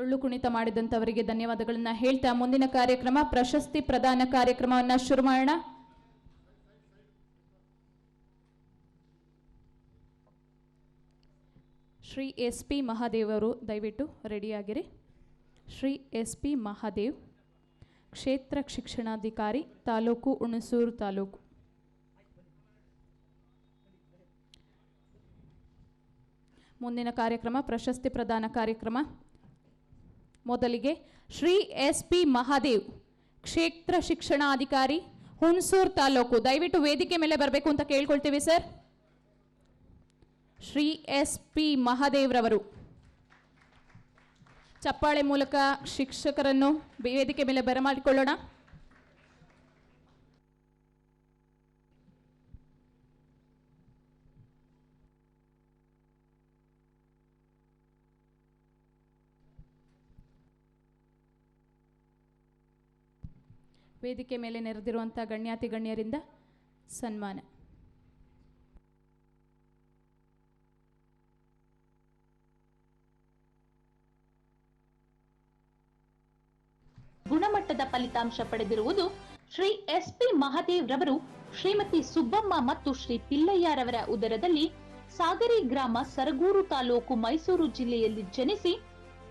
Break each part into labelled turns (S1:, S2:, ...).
S1: ಡೊಳ್ಳು ಕುಣಿತ ಮಾಡಿದಂಥವರಿಗೆ ಧನ್ಯವಾದಗಳನ್ನು ಹೇಳ್ತಾ ಮುಂದಿನ ಕಾರ್ಯಕ್ರಮ, ಪ್ರಶಸ್ತಿ ಪ್ರದಾನ ಕಾರ್ಯಕ್ರಮವನ್ನು ಶುರು ಮಾಡೋಣ. ಶ್ರೀ ಎಸ್ ಪಿ ಮಹಾದೇವರು, ದಯವಿಟ್ಟು ರೆಡಿಯಾಗಿರಿ. ಶ್ರೀ ಎಸ್ ಪಿ ಮಹಾದೇವ್, ಕ್ಷೇತ್ರ ಶಿಕ್ಷಣಾಧಿಕಾರಿ, ತಾಲೂಕು ಹುಣಸೂರು ತಾಲೂಕು. ಮುಂದಿನ ಕಾರ್ಯಕ್ರಮ, ಪ್ರಶಸ್ತಿ ಪ್ರದಾನ ಕಾರ್ಯಕ್ರಮ. ಮೊದಲಿಗೆ ಶ್ರೀ ಎಸ್ ಪಿ ಮಹಾದೇವ್, ಕ್ಷೇತ್ರ ಶಿಕ್ಷಣಾಧಿಕಾರಿ, ಹುಣಸೂರು ತಾಲೂಕು. ದಯವಿಟ್ಟು ವೇದಿಕೆ ಮೇಲೆ ಬರಬೇಕು ಅಂತ ಕೇಳ್ಕೊಳ್ತೀವಿ, ಸರ್. ಶ್ರೀ ಎಸ್ ಪಿ ಮಹಾದೇವ್ರವರು ಚಪ್ಪಾಳೆ ಮೂಲಕ ಶಿಕ್ಷಕರನ್ನು ವೇದಿಕೆ ಮೇಲೆ ಬರಮಾಡಿಕೊಳ್ಳೋಣ. ವೇದಿಕೆ ಮೇಲೆ ನೆರೆದಿರುವಂಥ ಗಣ್ಯಾತಿ ಗಣ್ಯರಿಂದ ಸನ್ಮಾನ.
S2: ಗುಣಮಟ್ಟದ ಫಲಿತಾಂಶ ಪಡೆದಿರುವುದು ಶ್ರೀ ಎಸ್ ಪಿ ಮಹಾದೇವ್ ರವರು ಶ್ರೀಮತಿ ಸುಬ್ಬಮ್ಮ ಮತ್ತು ಶ್ರೀ ಪಿಲ್ಲಯ್ಯರವರ ಉದರದಲ್ಲಿ ಸಾಗರಿ ಗ್ರಾಮ ಸರಗೂರು ತಾಲೂಕು ಮೈಸೂರು ಜಿಲ್ಲೆಯಲ್ಲಿ ಜನಿಸಿ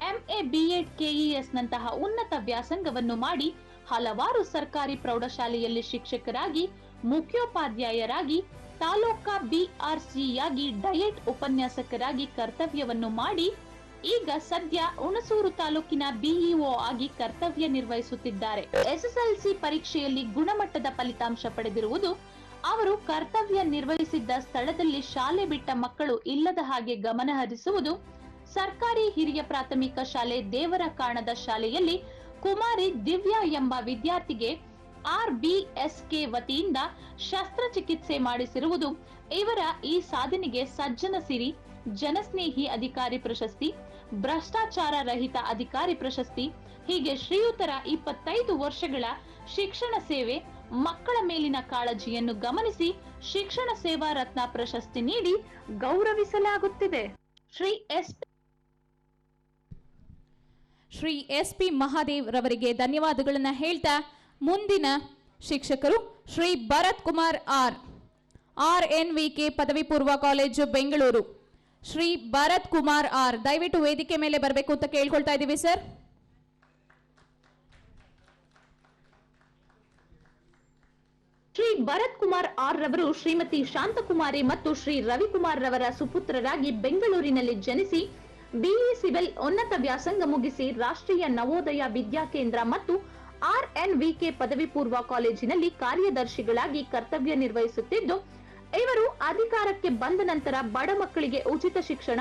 S2: ಎಂಎ ಬಿಎಡ್ ಕೆಇಎಸ್ ನಂತಹ ಉನ್ನತ ವ್ಯಾಸಂಗವನ್ನು ಮಾಡಿ ಹಲವಾರು ಸರ್ಕಾರಿ ಪ್ರೌಢಶಾಲೆಯಲ್ಲಿ ಶಿಕ್ಷಕರಾಗಿ, ಮುಖ್ಯೋಪಾಧ್ಯಾಯರಾಗಿ, ತಾಲೂಕಾ ಬಿಆರ್ಸಿಯಾಗಿ ಡಯಟ್ ಉಪನ್ಯಾಸಕರಾಗಿ ಕರ್ತವ್ಯವನ್ನು ಮಾಡಿ, ಈಗ ಸದ್ಯ ಹುಣಸೂರು ತಾಲೂಕಿನ ಬಿಇಒ ಆಗಿ ಕರ್ತವ್ಯ ನಿರ್ವಹಿಸುತ್ತಿದ್ದಾರೆ. ಎಸ್ಎಸ್ಎಲ್ಸಿ ಪರೀಕ್ಷೆಯಲ್ಲಿ ಗುಣಮಟ್ಟದ ಫಲಿತಾಂಶ ಪಡೆದಿರುವುದು ಅವರು ಕರ್ತವ್ಯ ನಿರ್ವಹಿಸಿದ್ದ ಸ್ಥಳದಲ್ಲಿ ಶಾಲೆ ಬಿಟ್ಟ ಮಕ್ಕಳು ಇಲ್ಲದ ಹಾಗೆ ಗಮನಹರಿಸುವುದು ಸರ್ಕಾರಿ ಹಿರಿಯ ಪ್ರಾಥಮಿಕ ಶಾಲೆ ದೇವರ ಕಾಣದ ಶಾಲೆಯಲ್ಲಿ ಕುಮಾರಿ ದಿವ್ಯಾ ಎಂಬ ವಿದ್ಯಾರ್ಥಿಗೆ ಆರ್ ಬಿಎಸ್ಕೆ ವತಿಯಿಂದ ಶಸ್ತ್ರಚಿಕಿತ್ಸೆ ಮಾಡಿಸಿರುವುದು. ಇವರ ಈ ಸಾಧನೆಗೆ ಸಜ್ಜನ ಸಿರಿ, ಜನಸ್ನೇಹಿ ಅಧಿಕಾರಿ ಪ್ರಶಸ್ತಿ, ಭ್ರಷ್ಟಾಚಾರ ರಹಿತ ಅಧಿಕಾರಿ ಪ್ರಶಸ್ತಿ, ಹೀಗೆ ಶ್ರೀಯುತರ ಇಪ್ಪತ್ತೈದು ವರ್ಷಗಳ ಶಿಕ್ಷಣ ಸೇವೆ, ಮಕ್ಕಳ ಮೇಲಿನ ಕಾಳಜಿಯನ್ನು ಗಮನಿಸಿ ಶಿಕ್ಷಣ ಸೇವಾ ರತ್ನ ಪ್ರಶಸ್ತಿ ನೀಡಿ ಗೌರವಿಸಲಾಗುತ್ತಿದೆ. Shri S.
S1: Shri S P Mahadev ರವರಿಗೆ ಧನ್ಯವಾದಗಳನ್ನು ಹೇಳ್ತಾ ಮುಂದಿನ ಶಿಕ್ಷಕರು Shri Bharat Kumar R R N V K ಪದವಿ ಪೂರ್ವ ಕಾಲೇಜು ಬೆಂಗಳೂರು. ಶ್ರೀ ಭರತ್ ಕುಮಾರ್ ಆರ್, ದಯವಿಟ್ಟು ವೇದಿಕೆ ಮೇಲೆ ಬರಬೇಕು ಅಂತ ಕೇಳ್ಕೊಳ್ತಾ ಇದ್ದೀವಿ ಸರ್.
S2: ಶ್ರೀ ಭರತ್ ಕುಮಾರ್ ಆರ್ ರವರು ಶ್ರೀಮತಿ ಶಾಂತಕುಮಾರಿ ಮತ್ತು ಶ್ರೀ ರವಿಕುಮಾರ್ ರವರ ಸುಪುತ್ರರಾಗಿ ಬೆಂಗಳೂರಿನಲ್ಲಿ ಜನಿಸಿ ಬಿಇ ಸಿವಿಲ್ ಉನ್ನತ ವ್ಯಾಸಂಗ ಮುಗಿಸಿ ರಾಷ್ಟ್ರೀಯ ನವೋದಯ ವಿದ್ಯಾಕೇಂದ್ರ ಮತ್ತು ಆರ್ಎನ್ವಿಕೆ ಪದವಿ ಪೂರ್ವ ಕಾಲೇಜಿನಲ್ಲಿ ಕಾರ್ಯದರ್ಶಿಗಳಾಗಿ ಕರ್ತವ್ಯ ನಿರ್ವಹಿಸುತ್ತಿದ್ದು, ಇವರು ಅಧಿಕಾರಕ್ಕೆ ಬಂದ ನಂತರ ಬಡ ಮಕ್ಕಳಿಗೆ ಉಚಿತ ಶಿಕ್ಷಣ,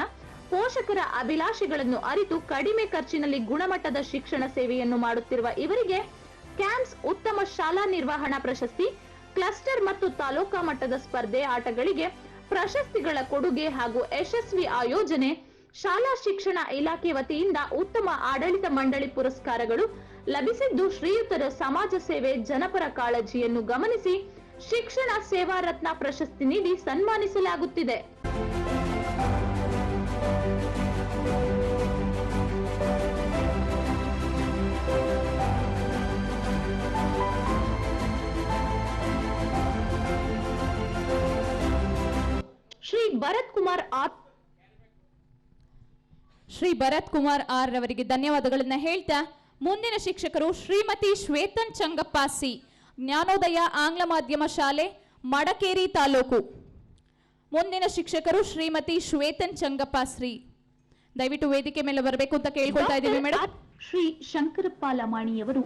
S2: ಪೋಷಕರ ಅಭಿಲಾಷೆಗಳನ್ನು ಅರಿತು ಕಡಿಮೆ ಖರ್ಚಿನಲ್ಲಿ ಗುಣಮಟ್ಟದ ಶಿಕ್ಷಣ ಸೇವೆಯನ್ನು ಮಾಡುತ್ತಿರುವ ಇವರಿಗೆ ಕ್ಯಾಂಪ್ಸ್ ಉತ್ತಮ ಶಾಲಾ ನಿರ್ವಹಣಾ ಪ್ರಶಸ್ತಿ, ಕ್ಲಸ್ಟರ್ ಮತ್ತು ತಾಲೂಕಾ ಮಟ್ಟದ ಸ್ಪರ್ಧೆ ಆಟಗಳಿಗೆ ಪ್ರಶಸ್ತಿಗಳ ಕೊಡುಗೆ ಹಾಗೂ ಯಶಸ್ವಿ ಆಯೋಜನೆ ಶಾಲಾ ಶಿಕ್ಷಣ ಇಲಾಖೆ ವತಿಯಿಂದ ಉತ್ತಮ ಆಡಳಿತ ಮಂಡಳಿ ಪುರಸ್ಕಾರಗಳು ಲಭಿಸಿದ್ದು ಶ್ರೀಯುತರ ಸಮಾಜ ಸೇವೆ ಜನಪರ ಕಾಳಜಿಯನ್ನು ಗಮನಿಸಿ ಶಿಕ್ಷಣ ಸೇವಾ ರತ್ನ ಪ್ರಶಸ್ತಿ ನೀಡಿ ಸನ್ಮಾನಿಸಲಾಗುತ್ತಿದೆ. ಶ್ರೀ ಭರತ್ ಕುಮಾರ್ ಆರ್
S1: ಶ್ರೀ ಭರತ್ ಕುಮಾರ್ ಆರ್ ರವರಿಗೆ ಧನ್ಯವಾದಗಳನ್ನ ಹೇಳ್ತಾ ಮುಂದಿನ ಶಿಕ್ಷಕರು ಶ್ರೀಮತಿ ಶ್ವೇತನ್ ಚಂಗಪ್ಪಾಸಿ ಜ್ಞಾನೋದಯ ಆಂಗ್ಲ ಮಾಧ್ಯಮ ಶಾಲೆ ಮಡಕೇರಿ ತಾಲೂಕು. ಮುಂದಿನ ಶಿಕ್ಷಕರು ಶ್ರೀಮತಿ ಶ್ವೇತನ್ ಚಂಗಪ್ಪ ಶ್ರೀ ದಯವಿಟ್ಟು ವೇದಿಕೆ ಮೇಲೆ ಬರಬೇಕು ಅಂತ ಕೇಳ್ಕೊಳ್ತಾ ಇದ್ದೀವಿ ಮೇಡಮ್
S2: ಶ್ರೀ ಶಂಕರಪ್ಪ ಲಮಾಣಿಯವರು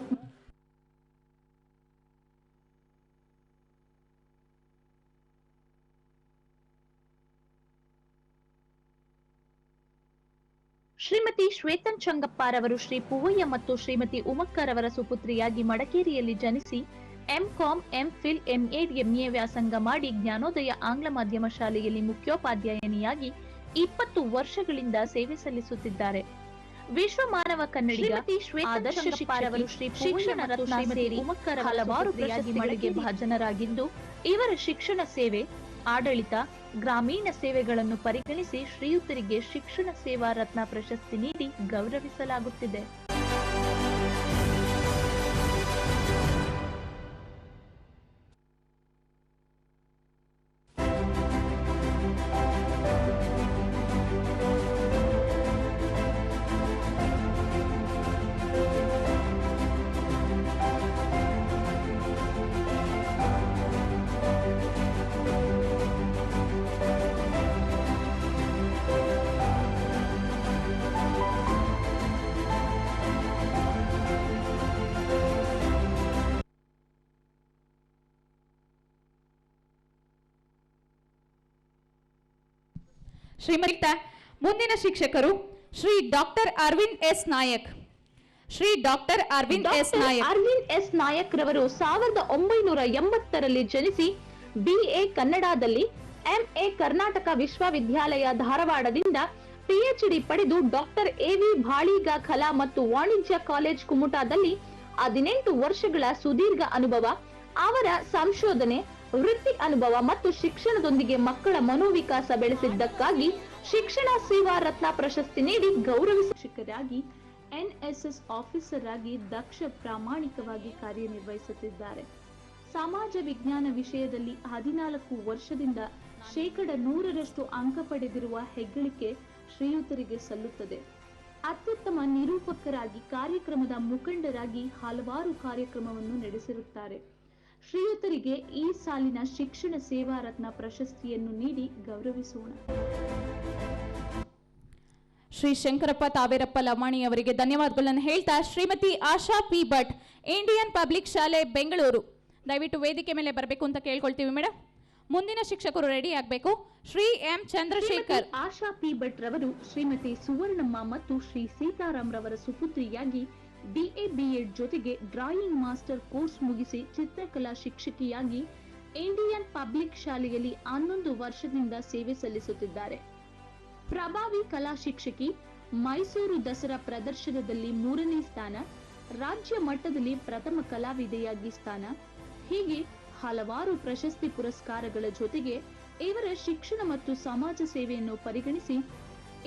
S2: ಶ್ರೀಮತಿ ಶ್ವೇತನ್ ಚಂಗಪ್ಪರವರು ಶ್ರೀ ಪೂವಯ್ಯ ಮತ್ತು ಶ್ರೀಮತಿ ಉಮಕ್ಕರವರ ಸುಪುತ್ರಿಯಾಗಿ ಮಡಕೇರಿಯಲ್ಲಿ ಜನಿಸಿ ಎಂಕಾಂ ಎಂಫಿಲ್ ಎಂಎಡ್ ಎಂಎ ವ್ಯಾಸಂಗ ಮಾಡಿ ಜ್ಞಾನೋದಯ ಆಂಗ್ಲ ಮಾಧ್ಯಮ ಶಾಲೆಯಲ್ಲಿ ಮುಖ್ಯೋಪಾಧ್ಯಾಯನಿಯಾಗಿ ಇಪ್ಪತ್ತು ವರ್ಷಗಳಿಂದ ಸೇವೆ ಸಲ್ಲಿಸುತ್ತಿದ್ದಾರೆ. ವಿಶ್ವ ಮಾನವ ಕನ್ನಡಿಗ ಆದರ್ಶ ಶಿಕ್ಷಕರು ಶ್ರೀ ಶಿಕ್ಷಣ ರತ್ನ ಸೇರಿ ಹಲವಾರು ಭಾಜನರಾಗಿದ್ದು ಇವರ ಶಿಕ್ಷಣ ಸೇವೆ ಆಡಳಿತ ಗ್ರಾಮೀಣ ಸೇವೆಗಳನ್ನು ಪರಿಗಣಿಸಿ ಶ್ರೀಯುತರಿಗೆ ಶಿಕ್ಷಣ ಸೇವಾ ರತ್ನ ಪ್ರಶಸ್ತಿ ನೀಡಿ ಗೌರವಿಸಲಾಗುತ್ತಿದೆ.
S1: ಶ್ರೀಮಂತ ಮುಂದಿನ ಶಿಕ್ಷಕರು Shri doctor Arvind S Nayak. Shri doctor Arvind S Nayak.
S2: Arvind S Nayak ರವರು ಸಾವಿರದ ಒಂಬೈನೂರ ಎಂಬತ್ತರಲ್ಲಿ ಜನಿಸಿ ಬಿಎ ಕನ್ನಡದಲ್ಲಿ ಎಂಎ ಕರ್ನಾಟಕ ವಿಶ್ವವಿದ್ಯಾಲಯ ಧಾರವಾಡದಿಂದ ಪಿಎಚ್ಡಿ ಪಡೆದು ಡಾಕ್ಟರ್ ಎವಿ ಭಾಳಿಗ ಕಲಾ ಮತ್ತು ವಾಣಿಜ್ಯ ಕಾಲೇಜ್ ಕುಮುಟಾದಲ್ಲಿ ಹದಿನೆಂಟು ವರ್ಷಗಳ ಸುದೀರ್ಘ ಅನುಭವ ಅವರ ಸಂಶೋಧನೆ ವೃತ್ತಿ ಅನುಭವ ಮತ್ತು ಶಿಕ್ಷಣದೊಂದಿಗೆ ಮಕ್ಕಳ ಮನೋವಿಕಾಸ ಬೆಳೆಸಿದ್ದಕ್ಕಾಗಿ ಶಿಕ್ಷಣ ಸೇವಾ ರತ್ನ ಪ್ರಶಸ್ತಿ ನೀಡಿ ಗೌರವಿಸ ಶಿಕ್ಷಕರಾಗಿ ಎನ್ಎಸ್ಎಸ್ ಆಫೀಸರ್ ಆಗಿ ದಕ್ಷ ಪ್ರಾಮಾಣಿಕವಾಗಿ ಕಾರ್ಯನಿರ್ವಹಿಸುತ್ತಿದ್ದಾರೆ. ಸಮಾಜ ವಿಜ್ಞಾನ ವಿಷಯದಲ್ಲಿ ಹದಿನಾಲ್ಕು ವರ್ಷದಿಂದ ಶೇಕಡ ನೂರರಷ್ಟು ಅಂಕ ಪಡೆದಿರುವ ಹೆಗ್ಗಳಿಕೆ ಶ್ರೀಯುತರಿಗೆ ಸಲ್ಲುತ್ತದೆ. ಅತ್ಯುತ್ತಮ ನಿರೂಪಕರಾಗಿ ಕಾರ್ಯಕ್ರಮದ ಮುಖಂಡರಾಗಿ ಹಲವಾರು ಕಾರ್ಯಕ್ರಮವನ್ನು ನಡೆಸಿರುತ್ತಾರೆ. ಶ್ರೀಯುತರಿಗೆ ಈ ಸಾಲಿನ ಶಿಕ್ಷಣ ಸೇವಾ ರತ್ನ ಪ್ರಶಸ್ತಿಯನ್ನು ನೀಡಿ ಗೌರವಿಸೋಣ.
S1: ಶ್ರೀ ಶಂಕರಪ್ಪ ತಾವೇರಪ್ಪ ಲಮಾಣಿ ಅವರಿಗೆ ಧನ್ಯವಾದಗಳನ್ನು ಹೇಳ್ತಾ Shrimati Asha P Bhat Indian public ಶಾಲೆ ಬೆಂಗಳೂರು. ದಯವಿಟ್ಟು ವೇದಿಕೆ ಮೇಲೆ ಬರಬೇಕು ಅಂತ ಕೇಳ್ಕೊಳ್ತೀವಿ ಮೇಡಮ್ ಮುಂದಿನ ಶಿಕ್ಷಕರು ರೆಡಿ ಆಗಬೇಕು. ಶ್ರೀ ಎಂ ಚಂದ್ರಶೇಖರ್.
S2: ಆಶಾ ಪಿ ಭಟ್ ರವರು ಶ್ರೀಮತಿ ಸುವರ್ಣಮ್ಮ ಮತ್ತು ಶ್ರೀ ಸೀತಾರಾಮ್ ರವರ ಸುಪುತ್ರಿಯಾಗಿ ಬಿಎ ಬಿಎಡ್ ಜೊತೆಗೆ ಡ್ರಾಯಿಂಗ್ ಮಾಸ್ಟರ್ ಕೋರ್ಸ್ ಮುಗಿಸಿ ಚಿತ್ರಕಲಾ ಶಿಕ್ಷಕಿಯಾಗಿ ಇಂಡಿಯನ್ ಪಬ್ಲಿಕ್ ಶಾಲೆಯಲ್ಲಿ ಹನ್ನೊಂದು ವರ್ಷದಿಂದ ಸೇವೆ ಸಲ್ಲಿಸುತ್ತಿದ್ದಾರೆ. ಪ್ರಭಾವಿ ಕಲಾ ಶಿಕ್ಷಕಿ ಮೈಸೂರು ದಸರಾ ಪ್ರದರ್ಶನದಲ್ಲಿ ಮೂರನೇ ಸ್ಥಾನ, ರಾಜ್ಯ ಮಟ್ಟದಲ್ಲಿ ಪ್ರಥಮ ಕಲಾವಿದೆಯಾಗಿ ಸ್ಥಾನ, ಹೀಗೆ ಹಲವಾರು ಪ್ರಶಸ್ತಿ ಪುರಸ್ಕಾರಗಳ ಜೊತೆಗೆ ಇವರ ಶಿಕ್ಷಣ ಮತ್ತು ಸಮಾಜ ಸೇವೆಯನ್ನು ಪರಿಗಣಿಸಿ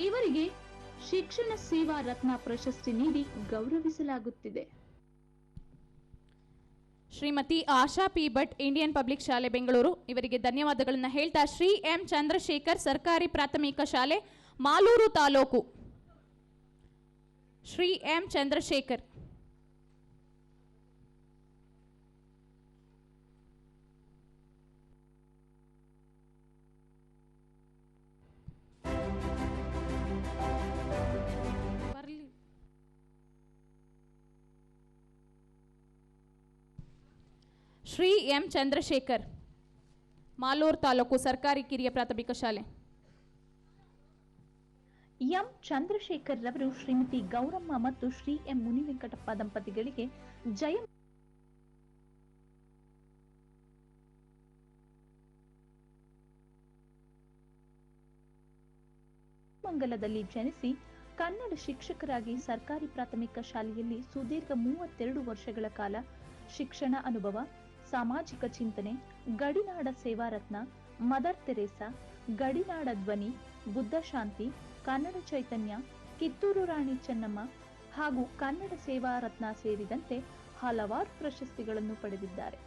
S2: ಇವರಿಗೆ ಶಿಕ್ಷಣ ಸೇವಾ ರತ್ನ ಪ್ರಶಸ್ತಿ ನೀಡಿ ಗೌರವಿಸಲಾಗುತ್ತಿದೆ.
S1: Shrimati Asha P Bhat, Indian public ಶಾಲೆ, ಬೆಂಗಳೂರು. ಇವರಿಗೆ ಧನ್ಯವಾದಗಳನ್ನು ಹೇಳ್ತಾ ಶ್ರೀ ಎಂ ಚಂದ್ರಶೇಖರ್ ಸರ್ಕಾರಿ ಪ್ರಾಥಮಿಕ ಶಾಲೆ, ಮಾಲೂರು ತಾಲೂಕು. ಶ್ರೀ ಎಂ ಚಂದ್ರಶೇಖರ್. ಶ್ರೀ ಎಂ ಚಂದ್ರಶೇಖರ್, ಮಾಲೂರು ತಾಲೂಕು ಸರ್ಕಾರಿ ಕಿರಿಯ ಪ್ರಾಥಮಿಕ ಶಾಲೆ.
S2: ಎಂ ಚಂದ್ರಶೇಖರ್ ರವರು ಶ್ರೀಮತಿ ಗೌರಮ್ಮ ಮತ್ತು ಶ್ರೀ ಎಂ ಮುನಿವೆಂಕಟಪ್ಪ ದಂಪತಿಗಳಿಗೆ ಜಯ ಮಂಗಲದಲ್ಲಿ ಜನಿಸಿ ಕನ್ನಡ ಶಿಕ್ಷಕರಾಗಿ ಸರ್ಕಾರಿ ಪ್ರಾಥಮಿಕ ಶಾಲೆಯಲ್ಲಿ ಸುದೀರ್ಘ ಮೂವತ್ತೆರಡು ವರ್ಷಗಳ ಕಾಲ ಶಿಕ್ಷಣ ಅನುಭವ ಸಾಮಾಜಿಕ ಚಿಂತನೆ, ಗಡಿನಾಡ ಸೇವಾರತ್ನ ಮದರ್ ತೆರೇಸಾ, ಗಡಿನಾಡ ಧ್ವನಿ, ಬುದ್ಧ ಶಾಂತಿ, ಕನ್ನಡ ಚೈತನ್ಯ, ಕಿತ್ತೂರು ರಾಣಿ ಚೆನ್ನಮ್ಮ ಹಾಗೂ ಕನ್ನಡ ಸೇವಾ ರತ್ನ ಸೇರಿದಂತೆ ಹಲವಾರು ಪ್ರಶಸ್ತಿಗಳನ್ನು ಪಡೆದಿದ್ದಾರೆ.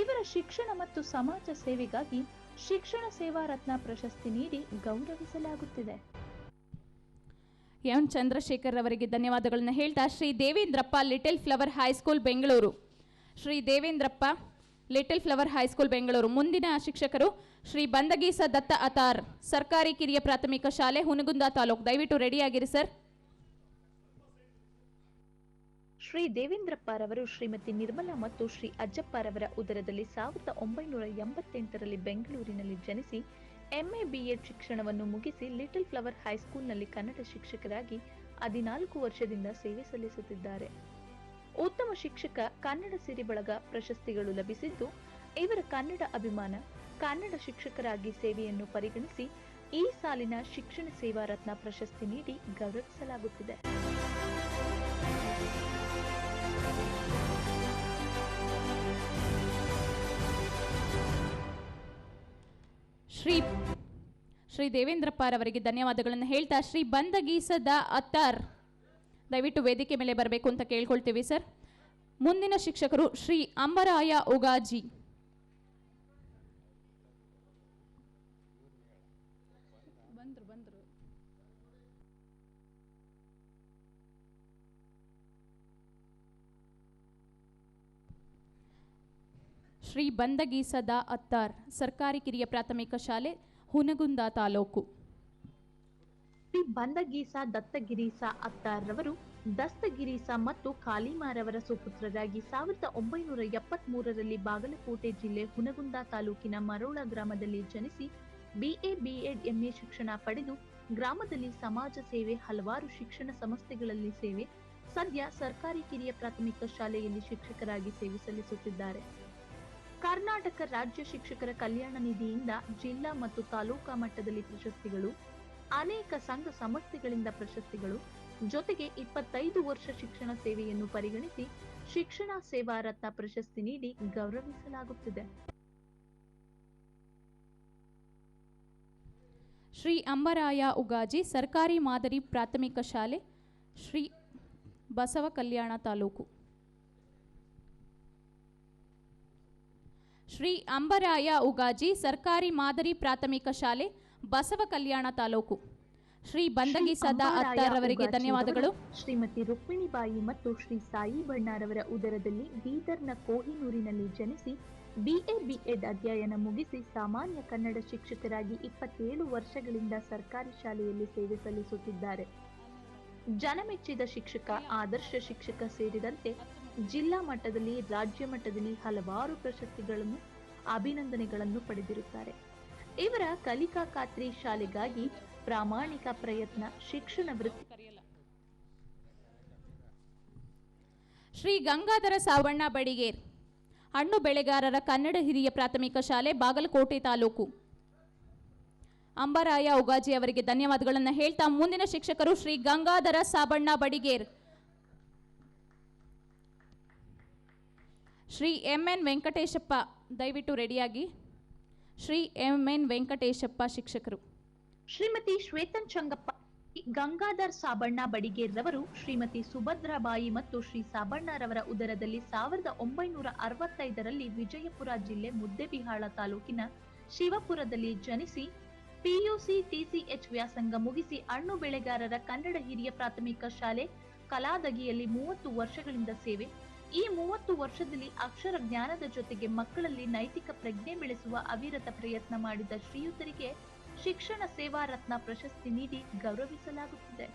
S2: ಇವರ ಶಿಕ್ಷಣ ಮತ್ತು ಸಮಾಜ ಸೇವೆಗಾಗಿ ಶಿಕ್ಷಣ ಸೇವಾರತ್ನ ಪ್ರಶಸ್ತಿ ನೀಡಿ ಗೌರವಿಸಲಾಗುತ್ತಿದೆ.
S1: ಎಂ ಚಂದ್ರಶೇಖರ್ ಅವರಿಗೆ ಧನ್ಯವಾದಗಳನ್ನು ಹೇಳ್ತಾ Shri Devendrappa Little Flower High School Bengaluru. Shri Devendrappa Little Flower High School Bengaluru ಮುಂದಿನ ಶಿಕ್ಷಕರು ಶ್ರೀ ಬಂದಗೀಸ ದತ್ತ ಅತಾರ್, ಸರ್ಕಾರಿ ಕಿರಿಯ ಪ್ರಾಥಮಿಕ ಶಾಲೆ, ಹುನಗುಂದ ತಾಲೂಕು. ದಯವಿಟ್ಟು ರೆಡಿಯಾಗಿರಿ, ಸರ್.
S2: ಶ್ರೀ ದೇವೇಂದ್ರಪ್ಪರವರು, ಶ್ರೀಮತಿ ನಿರ್ಮಲಾ ಮತ್ತು ಶ್ರೀ ಅಜ್ಜಪ್ಪರವರ ಉದರದಲ್ಲಿ ಸಾವಿರದ ಒಂಬೈನೂರ ಎಂಬತ್ತೆಂಟರಲ್ಲಿ ಬೆಂಗಳೂರಿನಲ್ಲಿ ಜನಿಸಿ ಎಂಎ ಬಿಎಡ್ ಶಿಕ್ಷಣವನ್ನು ಮುಗಿಸಿ ಲಿಟಲ್ ಫ್ಲವರ್ ಹೈಸ್ಕೂಲ್ನಲ್ಲಿ ಕನ್ನಡ ಶಿಕ್ಷಕರಾಗಿ ಹದಿನಾಲ್ಕು ವರ್ಷದಿಂದ ಸೇವೆ ಸಲ್ಲಿಸುತ್ತಿದ್ದಾರೆ. ಉತ್ತಮ ಶಿಕ್ಷಕ, ಕನ್ನಡ ಸಿರಿ ಬಳಗ ಪ್ರಶಸ್ತಿಗಳು ಲಭಿಸಿದ್ದು, ಇವರ ಕನ್ನಡ ಅಭಿಮಾನ, ಕನ್ನಡ ಶಿಕ್ಷಕರಾಗಿ ಸೇವೆಯನ್ನು ಪರಿಗಣಿಸಿ ಈ ಸಾಲಿನ ಶಿಕ್ಷಣ ಸೇವಾ ರತ್ನ ಪ್ರಶಸ್ತಿ ನೀಡಿ ಗೌರವಿಸಲಾಗುತ್ತಿದೆ.
S1: ಶ್ರೀ ಶ್ರೀ ದೇವೇಂದ್ರಪ್ಪರವರಿಗೆ ಧನ್ಯವಾದಗಳನ್ನು ಹೇಳ್ತಾ, ಶ್ರೀ ಬಂದಗೀಸದ ಅತ್ತಾರ್. ದಯವಿಟ್ಟು ವೇದಿಕೆ ಮೇಲೆ ಬರಬೇಕು ಅಂತ ಕೇಳ್ಕೊಳ್ತೀವಿ, ಸರ್. ಮುಂದಿನ ಶಿಕ್ಷಕರು ಶ್ರೀ ಅಂಬರಾಯ ಉಗಾಜಿ. ಶ್ರೀ ಬಂದಗೀಸದ ಅತ್ತಾರ್, ಸರ್ಕಾರಿ ಕಿರಿಯ ಪ್ರಾಥಮಿಕ ಶಾಲೆ, ಹುನಗುಂದ ತಾಲೂಕು.
S2: ಶ್ರೀ ಬಂದಗೀಸ ದತ್ತಗಿರೀಸ ಅತ್ತಾರ್ರವರು, ದಸ್ತಗಿರೀಸ ಮತ್ತು ಕಾಲಿಮಾರವರ ಸುಪುತ್ರರಾಗಿ ಸಾವಿರದ ಒಂಬೈನೂರ ಎಪ್ಪತ್ತ್ ಮೂರರಲ್ಲಿ ಬಾಗಲಕೋಟೆ ಜಿಲ್ಲೆ ಹುನಗುಂದ ತಾಲೂಕಿನ ಮರೋಳ ಗ್ರಾಮದಲ್ಲಿ ಜನಿಸಿ ಬಿಎ ಬಿಎಡ್ ಎಂಎ ಶಿಕ್ಷಣ ಪಡೆದು ಗ್ರಾಮದಲ್ಲಿ ಸಮಾಜ ಸೇವೆ, ಹಲವಾರು ಶಿಕ್ಷಣ ಸಂಸ್ಥೆಗಳಲ್ಲಿ ಸೇವೆ, ಸದ್ಯ ಸರ್ಕಾರಿ ಕಿರಿಯ ಪ್ರಾಥಮಿಕ ಶಾಲೆಯಲ್ಲಿ ಶಿಕ್ಷಕರಾಗಿ ಸೇವೆ ಸಲ್ಲಿಸುತ್ತಿದ್ದಾರೆ. ಕರ್ನಾಟಕ ರಾಜ್ಯ ಶಿಕ್ಷಕರ ಕಲ್ಯಾಣ ನಿಧಿಯಿಂದ ಜಿಲ್ಲಾ ಮತ್ತು ತಾಲೂಕಾ ಮಟ್ಟದಲ್ಲಿ ಪ್ರಶಸ್ತಿಗಳು ಅನೇಕ ಸಂಘ ಸಂಸ್ಥೆಗಳಿಂದ ಪ್ರಶಸ್ತಿಗಳು, ಜೊತೆಗೆ ಇಪ್ಪತ್ತೈದು ವರ್ಷ ಶಿಕ್ಷಣ ಸೇವೆಯನ್ನು ಪರಿಗಣಿಸಿ ಶಿಕ್ಷಣ ಸೇವಾ ರತ್ನ ಪ್ರಶಸ್ತಿ ನೀಡಿ ಗೌರವಿಸಲಾಗುತ್ತಿದೆ.
S1: ಶ್ರೀ ಅಂಬರಾಯ ಉಗಾಜಿ ಸರ್ಕಾರಿ ಮಾದರಿ ಪ್ರಾಥಮಿಕ ಶಾಲೆ, ಶ್ರೀ ಬಸವ ಕಲ್ಯಾಣ ತಾಲೂಕು. ಶ್ರೀ ಅಂಬರಾಯ ಉಗಾಜಿ ಸರ್ಕಾರಿ ಮಾದರಿ ಪ್ರಾಥಮಿಕ ಶಾಲೆ ಬಸವ ಕಲ್ಯಾಣ ತಾಲೂಕು. ಶ್ರೀ ಬಂದಗಿ
S2: ಸದಾ
S1: ಅತ್ತಾರವರಿಗೆ ಧನ್ಯವಾದಗಳು.
S2: ಶ್ರೀಮತಿ ರುಕ್ಮಿಣಿಬಾಯಿ ಮತ್ತು ಶ್ರೀ ಸಾಯಿ ಬಣ್ಣಾರವರ ಉದರದಲ್ಲಿ ಬೀದರ್ನ ಕೋಹಿನೂರಿನಲ್ಲಿ ಜನಿಸಿ ಬಿಎ ಬಿಎಡ್ ಅಧ್ಯಯನ ಮುಗಿಸಿ ಸಾಮಾನ್ಯ ಕನ್ನಡ ಶಿಕ್ಷಕರಾಗಿ ಇಪ್ಪತ್ತೇಳು ವರ್ಷಗಳಿಂದ ಸರ್ಕಾರಿ ಶಾಲೆಯಲ್ಲಿ ಸೇವೆ ಸಲ್ಲಿಸುತ್ತಿದ್ದಾರೆ. ಜನಮೆಚ್ಚಿದ ಶಿಕ್ಷಕ ಆದರ್ಶ ಶಿಕ್ಷಕ ಸೇರಿದಂತೆ ಜಿಲ್ಲಾ ಮಟ್ಟದಲ್ಲಿ ರಾಜ್ಯ ಮಟ್ಟದಲ್ಲಿ ಹಲವಾರು ಪ್ರಶಸ್ತಿಗಳನ್ನು ಅಭಿನಂದನೆಗಳನ್ನು ಪಡೆದಿರುತ್ತಾರೆ. ಇವರ ಕಲಿಕಾ ಖಾತ್ರಿ ಶಾಲೆಗಾಗಿ ಪ್ರಾಮಾಣಿಕ ಪ್ರಯತ್ನ ಶಿಕ್ಷಣ ವೃತ್ತಿ.
S1: ಶ್ರೀ ಗಂಗಾಧರ ಸಾವಣ್ಣ ಬಡಿಗೇರ್, ಹಣ್ಣು ಬೆಳೆಗಾರರ ಕನ್ನಡ ಹಿರಿಯ ಪ್ರಾಥಮಿಕ ಶಾಲೆ, ಬಾಗಲಕೋಟೆ ತಾಲೂಕು. ಅಂಬರಾಯ ಉಗಾಜಿ ಅವರಿಗೆ ಧನ್ಯವಾದಗಳನ್ನು ಹೇಳ್ತಾ ಮುಂದಿನ ಶಿಕ್ಷಕರು ಶ್ರೀ ಗಂಗಾಧರ ಸಾಬಣ್ಣ ಬಡಿಗೇರ್. ಶ್ರೀ ಎಂ ಎನ್ ವೆಂಕಟೇಶಪ್ಪ, ದಯವಿಟ್ಟು ರೆಡಿಯಾಗಿ ಶ್ರೀ ಎಂ ಎನ್ ವೆಂಕಟೇಶಪ್ಪ ಶಿಕ್ಷಕರು.
S2: ಶ್ರೀಮತಿ ಶ್ವೇತನ್ ಚಂಗಪ್ಪ ಗಂಗಾಧರ್ ಸಾಬಣ್ಣ ಬಡಿಗೇರ್ರವರು, ಶ್ರೀಮತಿ ಸುಭದ್ರಾಬಾಯಿ ಮತ್ತು ಶ್ರೀ ಸಾಬಣ್ಣರವರ ಉದರದಲ್ಲಿ ಸಾವಿರದ ಒಂಬೈನೂರ ಅರವತ್ತೈದರಲ್ಲಿ ವಿಜಯಪುರ ಜಿಲ್ಲೆ ಮುದ್ದೆಬಿಹಾಳ ತಾಲೂಕಿನ ಶಿವಪುರದಲ್ಲಿ ಜನಿಸಿ, ಪಿಯುಸಿ ಟಿಸಿಎಚ್ ವ್ಯಾಸಂಗ ಮುಗಿಸಿ ಹಣ್ಣು ಬೆಳೆಗಾರರ ಕನ್ನಡ ಹಿರಿಯ ಪ್ರಾಥಮಿಕ ಶಾಲೆ ಕಲಾದಗಿಯಲ್ಲಿ ಮೂವತ್ತು ವರ್ಷಗಳಿಂದ ಸೇವೆ ಈ ಮೂವತ್ತು ವರ್ಷದಲ್ಲಿ ಅಕ್ಷರ ಜ್ಞಾನದ ಜೊತೆಗೆ ಮಕ್ಕಳಲ್ಲಿ ನೈತಿಕ ಪ್ರಜ್ಞೆ ಬೆಳೆಸುವ ಅವಿರತ ಪ್ರಯತ್ನ ಮಾಡಿದ ಶ್ರೀಯುತರಿಗೆ ಶಿಕ್ಷಣ ಸೇವಾ ರತ್ನ ಪ್ರಶಸ್ತಿ ನೀಡಿ ಗೌರವಿಸಲಾಗುತ್ತಿದೆ.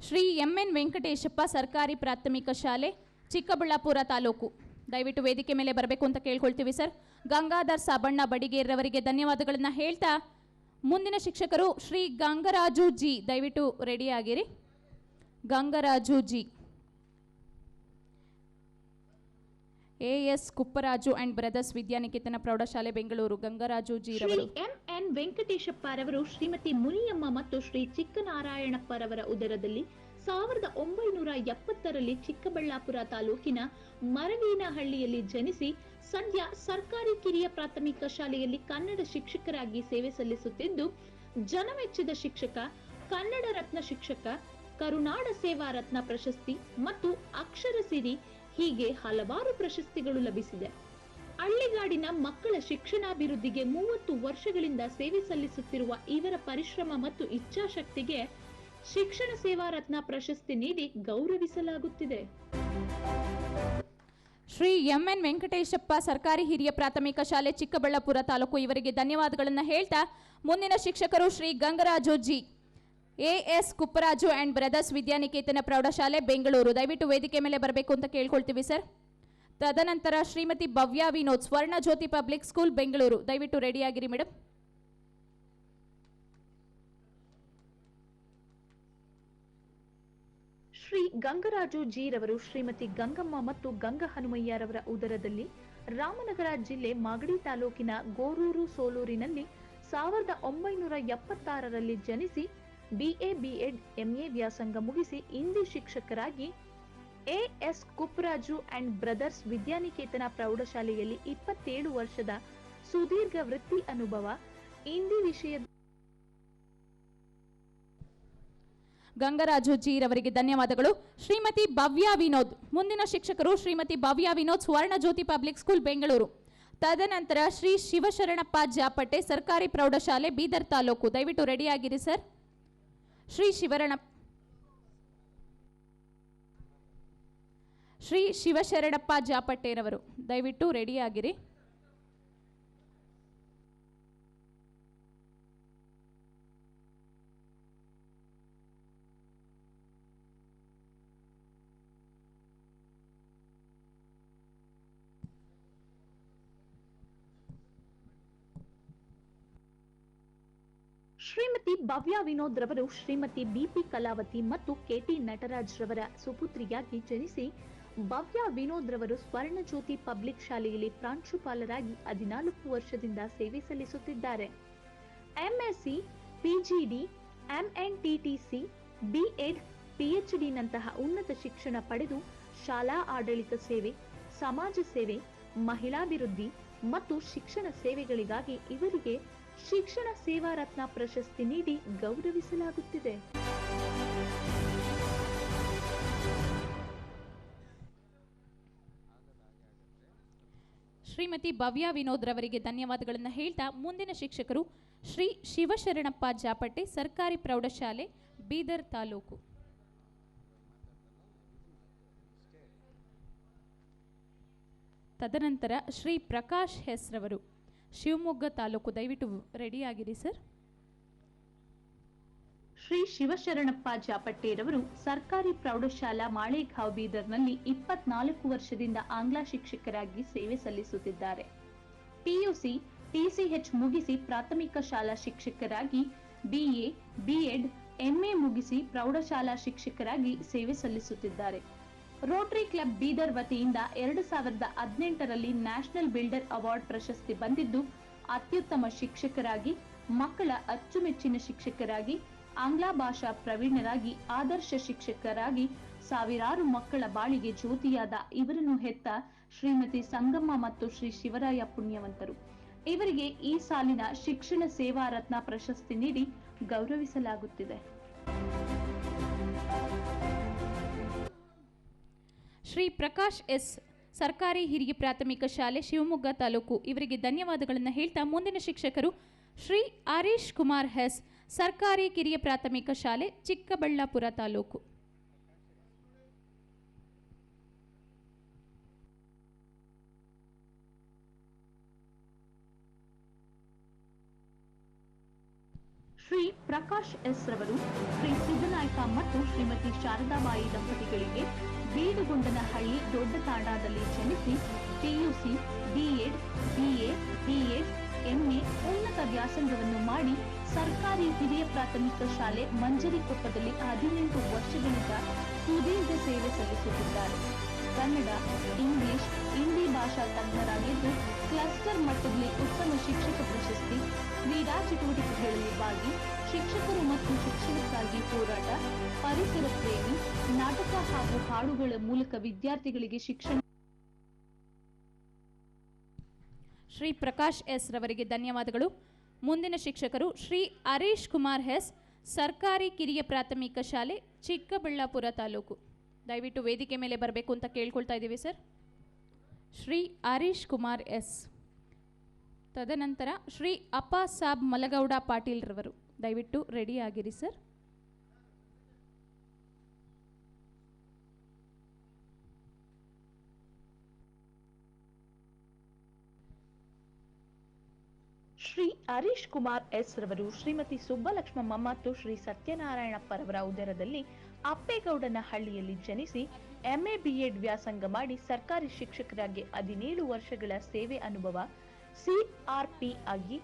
S1: ಶ್ರೀ ಎಂ ಎನ್ ವೆಂಕಟೇಶಪ್ಪ ಸರ್ಕಾರಿ ಪ್ರಾಥಮಿಕ ಶಾಲೆ, ಚಿಕ್ಕಬಳ್ಳಾಪುರ ತಾಲೂಕು. ದಯವಿಟ್ಟು ವೇದಿಕೆ ಮೇಲೆ ಬರಬೇಕು ಅಂತ ಕೇಳ್ಕೊಳ್ತೀವಿ ಸರ್. ಗಂಗಾಧರ್ ಸಾಬಣ್ಣ ಬಡಿಗೇರ್ರವರಿಗೆ ಧನ್ಯವಾದಗಳನ್ನು ಹೇಳ್ತಾ ಮುಂದಿನ ಶಿಕ್ಷಕರು ಶ್ರೀ ಗಂಗರಾಜು ಜಿ ದಯವಿಟ್ಟು ರೆಡಿ ಆಗಿರಿ. Gangaraju G. A S Kupparaju and brothers Vidyaniketan ಪ್ರೌಢಶಾಲೆ ಬೆಂಗಳೂರು. ಗಂಗರಾಜು ಜಿ ರವರು.
S2: ಎಂ ಎನ್ ವೆಂಕಟೇಶಪ್ಪರವರು ಶ್ರೀಮತಿ ಮುನಿಯಮ್ಮ ಮತ್ತು ಶ್ರೀ ಚಿಕ್ಕನಾರಾಯಣಪ್ಪರವರ ಉದರದಲ್ಲಿ ಸಾವಿರದ ಒಂಬೈನೂರ ಎಪ್ಪತ್ತರಲ್ಲಿ ಚಿಕ್ಕಬಳ್ಳಾಪುರ ತಾಲೂಕಿನ ಮರವೀನಹಳ್ಳಿಯಲ್ಲಿ ಜನಿಸಿ ಸದ್ಯ ಸರ್ಕಾರಿ ಕಿರಿಯ ಪ್ರಾಥಮಿಕ ಶಾಲೆಯಲ್ಲಿ ಕನ್ನಡ ಶಿಕ್ಷಕರಾಗಿ ಸೇವೆ ಸಲ್ಲಿಸುತ್ತಿದ್ದು ಜನಮೆಚ್ಚಿದ ಶಿಕ್ಷಕ ಕನ್ನಡ ರತ್ನ ಶಿಕ್ಷಕ ಕರುನಾಡ ಸೇವಾ ರತ್ನ ಪ್ರಶಸ್ತಿ ಮತ್ತು ಅಕ್ಷರ ಸಿರಿ ಹೀಗೆ ಹಲವಾರು ಪ್ರಶಸ್ತಿಗಳು ಲಭಿಸಿದೆ. ಹಳ್ಳಿಗಾಡಿನ ಮಕ್ಕಳ ಶಿಕ್ಷಣಾಭಿವೃದ್ಧಿಗೆ ಮೂವತ್ತು ವರ್ಷಗಳಿಂದ ಸೇವೆ ಸಲ್ಲಿಸುತ್ತಿರುವ ಇವರ ಪರಿಶ್ರಮ ಮತ್ತು ಇಚ್ಛಾಶಕ್ತಿಗೆ ಶಿಕ್ಷಣ ಸೇವಾ ರತ್ನ ಪ್ರಶಸ್ತಿ ನೀಡಿ ಗೌರವಿಸಲಾಗುತ್ತಿದೆ.
S1: ಶ್ರೀ ಎಂ ಎನ್ ವೆಂಕಟೇಶಪ್ಪ ಸರ್ಕಾರಿ ಹಿರಿಯ ಪ್ರಾಥಮಿಕ ಶಾಲೆ ಚಿಕ್ಕಬಳ್ಳಾಪುರ ತಾಲೂಕು ಇವರಿಗೆ ಧನ್ಯವಾದಗಳನ್ನು ಹೇಳ್ತಾ ಮುಂದಿನ ಶಿಕ್ಷಕರು Shri Gangaraju ji A S Kupparaju and brothers Vidyaniketana ಪ್ರೌಢಶಾಲೆ, ಬೆಂಗಳೂರು. ದಯವಿಟ್ಟು ವೇದಿಕೆ ಮೇಲೆ ಬರಬೇಕು ಅಂತ ಕೇಳ್ಕೊಳ್ತೀವಿ, ಸರ್. ತದನಂತರ ಶ್ರೀಮತಿ ಭವ್ಯ ವಿನೋದ್ ಸ್ವರ್ಣ ಜ್ಯೋತಿ ಪಬ್ಲಿಕ್ ಸ್ಕೂಲ್, ಬೆಂಗಳೂರು. ದಯವಿಟ್ಟು ರೆಡಿಯಾಗಿರಿ ಮೇಡಮ್
S2: ಶ್ರೀ ಗಂಗರಾಜು ಜೀರವರು, ಶ್ರೀಮತಿ ಗಂಗಮ್ಮ ಮತ್ತು ಗಂಗ ಹನುಮಯ್ಯರವರ ಉದರದಲ್ಲಿ ರಾಮನಗರ ಜಿಲ್ಲೆ ಮಾಗಡಿ ತಾಲೂಕಿನ ಗೋರೂರು ಸೋಲೂರಿನಲ್ಲಿ ಸಾವಿರದ ಒಂಬೈನೂರ ಎಪ್ಪತ್ತಾರರಲ್ಲಿ ಜನಿಸಿ ಬಿಎ ಬಿಎಡ್ ಎಂಎ ವ್ಯಾಸಂಗ ಮುಗಿಸಿ ಹಿಂದಿ ಶಿಕ್ಷಕರಾಗಿ A S Kupraju and brothers Vidyaniketana ಪ್ರೌಢಶಾಲೆಯಲ್ಲಿ ಇಪ್ಪತ್ತೇಳು ವರ್ಷದ ಸುದೀರ್ಘ ವೃತ್ತಿ ಅನುಭವ, ಹಿಂದಿ ವಿಷಯ
S1: ಗಂಗರಾಜು ಜೀರವರಿಗೆ ಧನ್ಯವಾದಗಳು. ಶ್ರೀಮತಿ ಭವ್ಯ ವಿನೋದ್, ಮುಂದಿನ ಶಿಕ್ಷಕರು ಶ್ರೀಮತಿ ಭವ್ಯ ವಿನೋದ್ ಸುವರ್ಣ ಜ್ಯೋತಿ ಪಬ್ಲಿಕ್ ಸ್ಕೂಲ್, ಬೆಂಗಳೂರು. ತದನಂತರ ಶ್ರೀ ಶಿವಶರಣಪ್ಪ ಜಾಪಟ್ಟೆ ಸರ್ಕಾರಿ ಪ್ರೌಢಶಾಲೆ, ಬೀದರ್ ತಾಲೂಕು. ದಯವಿಟ್ಟು ರೆಡಿಯಾಗಿರಿ ಸರ್ ಶ್ರೀ ಶಿವರಣ ಶ್ರೀ ಶಿವಶರಣಪ್ಪ ಜಾಪಟ್ಟೆರವರು ದಯವಿಟ್ಟು ರೆಡಿಯಾಗಿರಿ
S2: ಶ್ರೀಮತಿ ಭವ್ಯ ವಿನೋದ್ ರವರು, ಶ್ರೀಮತಿ ಬಿಪಿ ಕಲಾವತಿ ಮತ್ತು ಕೆಟಿ ನಟರಾಜ್ ರವರ ಸುಪುತ್ರಿಯಾಗಿ ಜನಿಸಿ, ಭವ್ಯ ವಿನೋದ್ ರವರು ಸ್ವರ್ಣಜ್ಯೋತಿ ಪಬ್ಲಿಕ್ ಶಾಲೆಯಲ್ಲಿ ಪ್ರಾಂಶುಪಾಲರಾಗಿ ಹದಿನಾಲ್ಕು ವರ್ಷದಿಂದ ಸೇವೆ ಸಲ್ಲಿಸುತ್ತಿದ್ದಾರೆ. MSc, PGD, MNTTC, BEd PhD ನಂತಹ ಉನ್ನತ ಶಿಕ್ಷಣ ಪಡೆದು ಶಾಲಾ ಆಡಳಿತ ಸೇವೆ, ಸಮಾಜ ಸೇವೆ, ಮಹಿಳಾಭಿವೃದ್ಧಿ ಮತ್ತು ಶಿಕ್ಷಣ ಸೇವೆಗಳಿಗಾಗಿ ಇವರಿಗೆ ಶಿಕ್ಷಣ ಸೇವಾ ರತ್ನ ಪ್ರಶಸ್ತಿ ನೀಡಿ ಗೌರವಿಸಲಾಗುತ್ತಿದೆ.
S1: ಶ್ರೀಮತಿ ಭವ್ಯ ವಿನೋದ್ ರವರಿಗೆ ಧನ್ಯವಾದಗಳನ್ನು ಹೇಳ್ತಾ ಮುಂದಿನ ಶಿಕ್ಷಕರು ಶ್ರೀ ಶಿವಶರಣಪ್ಪ ಜಾಪಟ್ಟೆ ಸರ್ಕಾರಿ ಪ್ರೌಢಶಾಲೆ, ಬೀದರ್ ತಾಲೂಕು. ತದನಂತರ ಶ್ರೀ ಪ್ರಕಾಶ್ ಹೆಸ್ರವರು. ಶಿವಮೊಗ್ಗ ತಾಲೂಕು, ದಯವಿಟ್ಟು ರೆಡಿಯಾಗಿರಿ ಸರ್.
S2: ಶ್ರೀ ಶಿವಶರಣಪ್ಪ ಜಾಪಟ್ಟೆರವರು ಸರ್ಕಾರಿ ಪ್ರೌಢಶಾಲಾ ಮಾಳೇಗಾವ್ ಬೀದರ್ನಲ್ಲಿ ಇಪ್ಪತ್ನಾಲ್ಕು ವರ್ಷದಿಂದ ಆಂಗ್ಲ ಶಿಕ್ಷಕರಾಗಿ ಸೇವೆ ಸಲ್ಲಿಸುತ್ತಿದ್ದಾರೆ. ಪಿಯುಸಿ, ಟಿಸಿಎಚ್ ಮುಗಿಸಿ ಪ್ರಾಥಮಿಕ ಶಾಲಾ ಶಿಕ್ಷಕರಾಗಿ, ಬಿಎ, ಬಿಎಡ್, ಎಂಎ ಮುಗಿಸಿ ಪ್ರೌಢಶಾಲಾ ಶಿಕ್ಷಕರಾಗಿ ಸೇವೆ ಸಲ್ಲಿಸುತ್ತಿದ್ದಾರೆ. ರೋಟರಿ ಕ್ಲಬ್ ಬೀದರ್ ವತಿಯಿಂದ ಎರಡು ಸಾವಿರದ ಹದಿನೆಂಟರಲ್ಲಿ ನ್ಯಾಷನಲ್ ಬಿಲ್ಡರ್ ಅವಾರ್ಡ್ ಪ್ರಶಸ್ತಿ ಬಂದಿದ್ದು, ಅತ್ಯುತ್ತಮ ಶಿಕ್ಷಕರಾಗಿ, ಮಕ್ಕಳ ಅಚ್ಚುಮೆಚ್ಚಿನ ಶಿಕ್ಷಕರಾಗಿ, ಆಂಗ್ಲ ಭಾಷಾ ಪ್ರವೀಣರಾಗಿ, ಆದರ್ಶ ಶಿಕ್ಷಕರಾಗಿ ಸಾವಿರಾರು ಮಕ್ಕಳ ಬಾಳಿಗೆ ಜ್ಯೋತಿಯಾದ ಇವರನ್ನು ಹೆತ್ತ ಶ್ರೀಮತಿ ಸಂಗಮ್ಮ ಮತ್ತು ಶ್ರೀ ಶಿವರಾಯ ಪುಣ್ಯವಂತರು. ಇವರಿಗೆ ಈ ಸಾಲಿನ ಶಿಕ್ಷಣ ಸೇವಾ ರತ್ನ ಪ್ರಶಸ್ತಿ ನೀಡಿ ಗೌರವಿಸಲಾಗುತ್ತಿದೆ.
S1: ಶ್ರೀ ಪ್ರಕಾಶ್ ಎಸ್ ಸರ್ಕಾರಿ ಹಿರಿಯ ಪ್ರಾಥಮಿಕ ಶಾಲೆ ಶಿವಮೊಗ್ಗ ತಾಲೂಕು. ಇವರಿಗೆ ಧನ್ಯವಾದಗಳನ್ನು ಹೇಳ್ತಾ ಮುಂದಿನ ಶಿಕ್ಷಕರು ಶ್ರೀ ಆರೀಶ್ ಕುಮಾರ್ ಹೆಸ್ ಸರ್ಕಾರಿ ಕಿರಿಯ ಪ್ರಾಥಮಿಕ ಶಾಲೆ ಚಿಕ್ಕಬಳ್ಳಾಪುರ ತಾಲೂಕು.
S2: ಶ್ರೀ ಪ್ರಕಾಶ್ ಎಸ್ ರವರು ಶ್ರೀ ಸಿದ್ದನಾಯಕ ಮತ್ತು ಶ್ರೀಮತಿ ಶಾರದಾಬಾಯಿ ದಂಪತಿಗಳಿಗೆ ಬೀಡುಗೊಂಡನಹಳ್ಳಿ ದೊಡ್ಡ ತಾಂಡಾದಲ್ಲಿ ಜನಿಸಿ PUC BEd, BA, BEd, MA ಉನ್ನತ ವ್ಯಾಸಂಗವನ್ನು ಮಾಡಿ ಸರ್ಕಾರಿ ಹಿರಿಯ ಪ್ರಾಥಮಿಕ ಶಾಲೆ ಮಂಜರಿಕೊಪ್ಪದಲ್ಲಿ ಹದಿನೆಂಟು ವರ್ಷಗಳಿಂದ ಸುದೀರ್ಘ ಸೇವೆ ಸಲ್ಲಿಸುತ್ತಿದ್ದಾರೆ. ಕನ್ನಡ, ಇಂಗ್ಲಿಷ್, ಹಿಂದಿ ಭಾಷಾ ತಜ್ಞರಾಗಿದ್ದು ಕ್ಲಸ್ಟರ್ ಮಟ್ಟದಲ್ಲಿ ಉತ್ತಮ ಶಿಕ್ಷಕ ಪ್ರಶಸ್ತಿ ಕ್ರೀಡಾ ಚಟುವಟಿಕೆಗಳಲ್ಲಿ ಭಾಗಿ ಶಿಕ್ಷಕರು ಮತ್ತು ಶಿಕ್ಷಣಕ್ಕಾಗಿ ಹೋರಾಟ, ಪರಿಸರ ಪ್ರೇಮಿ, ನಾಟಕ ಹಾಗೂ ಹಾಡುಗಳ ಮೂಲಕ ವಿದ್ಯಾರ್ಥಿಗಳಿಗೆ ಶಿಕ್ಷಣ
S1: ಶ್ರೀ ಪ್ರಕಾಶ್ ಎಸ್ ರವರಿಗೆ ಧನ್ಯವಾದಗಳು. ಮುಂದಿನ ಶಿಕ್ಷಕರು ಶ್ರೀ ಹರೀಶ್ ಕುಮಾರ್ ಎಸ್, ಸರ್ಕಾರಿ ಕಿರಿಯ ಪ್ರಾಥಮಿಕ ಶಾಲೆ ಚಿಕ್ಕಬಳ್ಳಾಪುರ ತಾಲೂಕು. ದಯವಿಟ್ಟು ವೇದಿಕೆ ಮೇಲೆ ಬರಬೇಕು ಅಂತ ಕೇಳ್ಕೊಳ್ತಾ ಇದ್ದೀವಿ, ಸರ್. ಶ್ರೀ ಹರೀಶ್ ಕುಮಾರ್ ಎಸ್. ತದನಂತರ ಶ್ರೀ ಅಪ್ಪ ಸಾಬ್ ಮಲಗೌಡ ಪಾಟೀಲ್ ರವರು. ದಯವಿಟ್ಟು ರೆಡಿ ಆಗಿರಿ, ಸರ್.
S2: ಶ್ರೀ ಹರೀಶ್ ಕುಮಾರ್ ಎಸ್ ರವರು ಶ್ರೀಮತಿ ಸುಬ್ಬಲಕ್ಷ್ಮಮ್ಮ ಮತ್ತು ಶ್ರೀ ಸತ್ಯನಾರಾಯಣಪ್ಪರವರ ಉದರದಲ್ಲಿ ಅಪ್ಪೇಗೌಡನ ಹಳ್ಳಿಯಲ್ಲಿ ಜನಿಸಿ ಎಂಎ ಬಿಎಡ್ ವ್ಯಾಸಂಗ ಮಾಡಿ ಸರ್ಕಾರಿ ಶಿಕ್ಷಕರಾಗಿ ಹದಿನೇಳು ವರ್ಷಗಳ ಸೇವೆ ಅನುಭವ ಸಿಆರ್ಪಿ ಆಗಿ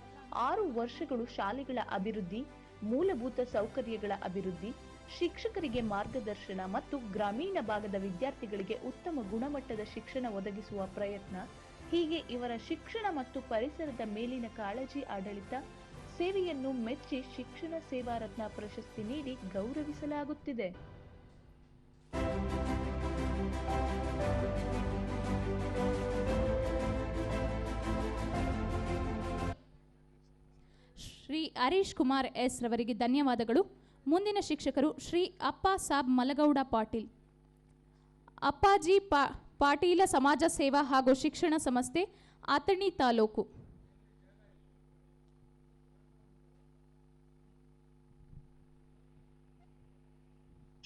S2: ಆರು ವರ್ಷಗಳು ಶಾಲೆಗಳ ಅಭಿವೃದ್ಧಿ, ಮೂಲಭೂತ ಸೌಕರ್ಯಗಳ ಅಭಿವೃದ್ಧಿ, ಶಿಕ್ಷಕರಿಗೆ ಮಾರ್ಗದರ್ಶನ ಮತ್ತು ಗ್ರಾಮೀಣ ಭಾಗದ ವಿದ್ಯಾರ್ಥಿಗಳಿಗೆ ಉತ್ತಮ ಗುಣಮಟ್ಟದ ಶಿಕ್ಷಣ ಒದಗಿಸುವ ಪ್ರಯತ್ನ, ಹೀಗೆ ಇವರ ಶಿಕ್ಷಣ ಮತ್ತು ಪರಿಸರದ ಮೇಲಿನ ಕಾಳಜಿ ಆಡಳಿತ ಸೇವೆಯನ್ನು ಮೆಚ್ಚಿ ಶಿಕ್ಷಣ ಸೇವಾ ರತ್ನ ಪ್ರಶಸ್ತಿ ನೀಡಿ ಗೌರವಿಸಲಾಗುತ್ತಿದೆ.
S1: ಶ್ರೀ ಹರೀಶ್ ಕುಮಾರ್ ಎಸ್ ರವರಿಗೆ ಧನ್ಯವಾದಗಳು. ಮುಂದಿನ ಶಿಕ್ಷಕರು ಶ್ರೀ ಅಪ್ಪ ಸಾಬ್ ಮಲಗೌಡ ಪಾಟೀಲ್. ಅಪ್ಪಾಜಿ ಪಾ ಪಾಟೀಲ ಸಮಾಜ ಸೇವಾ ಹಾಗೂ ಶಿಕ್ಷಣ ಸಂಸ್ಥೆ ಆತಣಿ ತಾಲೂಕು.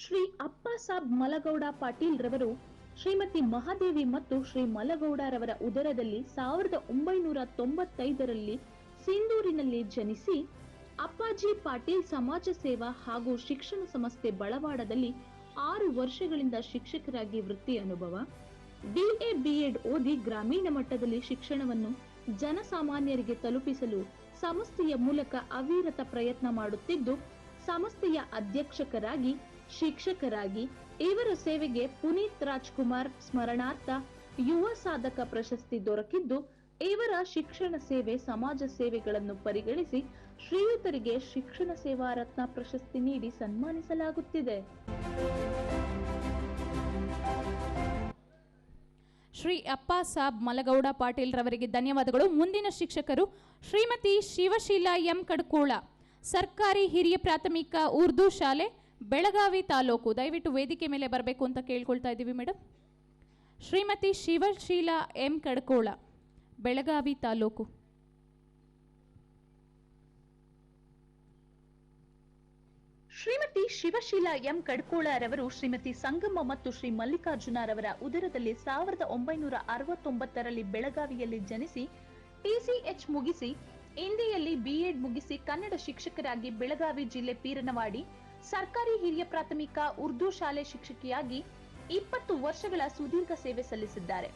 S2: ಶ್ರೀ ಅಪ್ಪಾಸಾಬ್ ಮಲಗೌಡ ಪಾಟೀಲ್ ರವರು, ಶ್ರೀಮತಿ ಮಹಾದೇವಿ ಮತ್ತು ಶ್ರೀ ಮಲಗೌಡರವರ ಉದರದಲ್ಲಿ ಸಾವಿರದ ಒಂಬೈನೂರ ತೊಂಬತ್ತೈದರಲ್ಲಿ ಸಿಂಧೂರಿನಲ್ಲಿ ಜನಿಸಿ, ಅಪ್ಪಾಜಿ ಪಾಟೀಲ್ ಸಮಾಜ ಸೇವಾ ಹಾಗೂ ಶಿಕ್ಷಣ ಸಂಸ್ಥೆ ಬಳವಾಡದಲ್ಲಿ ಆರು ವರ್ಷಗಳಿಂದ ಶಿಕ್ಷಕರಾಗಿ ವೃತ್ತಿ ಅನುಭವ. ಬಿಎ ಬಿಎಡ್ ಓದಿ ಗ್ರಾಮೀಣ ಮಟ್ಟದಲ್ಲಿ ಶಿಕ್ಷಣವನ್ನು ಜನಸಾಮಾನ್ಯರಿಗೆ ತಲುಪಿಸಲು ಸಂಸ್ಥೆಯ ಮೂಲಕ ಅವಿರತ ಪ್ರಯತ್ನ ಮಾಡುತ್ತಿದ್ದು, ಸಂಸ್ಥೆಯ ಅಧ್ಯಕ್ಷಕರಾಗಿ ಶಿಕ್ಷಕರಾಗಿ ಇವರ ಸೇವೆಗೆ ಪುನೀತ್ ರಾಜ್ಕುಮಾರ್ ಸ್ಮರಣಾರ್ಥ ಯುವ ಸಾಧಕ ಪ್ರಶಸ್ತಿ ದೊರಕಿದ್ದು, ಇವರ ಶಿಕ್ಷಣ ಸೇವೆ ಸಮಾಜ ಸೇವೆಗಳನ್ನು ಪರಿಗಣಿಸಿ ಶ್ರೀಯುತರಿಗೆ ಶಿಕ್ಷಣ ಸೇವಾ ರತ್ನ ಪ್ರಶಸ್ತಿ ನೀಡಿ ಸನ್ಮಾನಿಸಲಾಗುತ್ತಿದೆ.
S1: ಶ್ರೀ ಅಪ್ಪ ಸಾಬ್ ಮಲಗೌಡ ಪಾಟೀಲ್ ರವರಿಗೆ ಧನ್ಯವಾದಗಳು. ಮುಂದಿನ ಶಿಕ್ಷಕರು ಶ್ರೀಮತಿ ಶಿವಶೀಲ ಎಂ ಕಡ್ಕೋಳ, ಸರ್ಕಾರಿ ಹಿರಿಯ ಪ್ರಾಥಮಿಕ ಉರ್ದು ಶಾಲೆ ಬೆಳಗಾವಿ ತಾಲೂಕು. ದಯವಿಟ್ಟು ವೇದಿಕೆ ಮೇಲೆ ಬರಬೇಕು ಅಂತ ಕೇಳ್ಕೊಳ್ತಾ ಇದ್ದೀವಿ madam Shrimati Shivasheela M Kadkol, Belagavi taluk.
S2: Shrimati Shivasheela M ಕಡ್ಕೋಳರವರು ಶ್ರೀಮತಿ ಸಂಗಮ್ಮ ಮತ್ತು ಶ್ರೀ ಮಲ್ಲಿಕಾರ್ಜುನರವರ ಉದರದಲ್ಲಿ ಸಾವಿರದ ಒಂಬೈನೂರ ಅರವತ್ತೊಂಬತ್ತರಲ್ಲಿ ಬೆಳಗಾವಿಯಲ್ಲಿ ಜನಿಸಿ ಟಿಸಿಎಚ್ ಮುಗಿಸಿ, ಹಿಂದಿಯಲ್ಲಿ ಬಿಎಡ್ ಮುಗಿಸಿ ಕನ್ನಡ ಶಿಕ್ಷಕರಾಗಿ ಬೆಳಗಾವಿ ಜಿಲ್ಲೆ ಪೀರನವಾಡಿ ಸರ್ಕಾರಿ ಹಿರಿಯ ಪ್ರಾಥಮಿಕ ಉರ್ದು ಶಾಲೆ ಶಿಕ್ಷಕಿಯಾಗಿ ಇಪ್ಪತ್ತು ವರ್ಷಗಳ ಸುದೀರ್ಘ ಸೇವೆ ಸಲ್ಲಿಸಿದ್ದಾರೆ.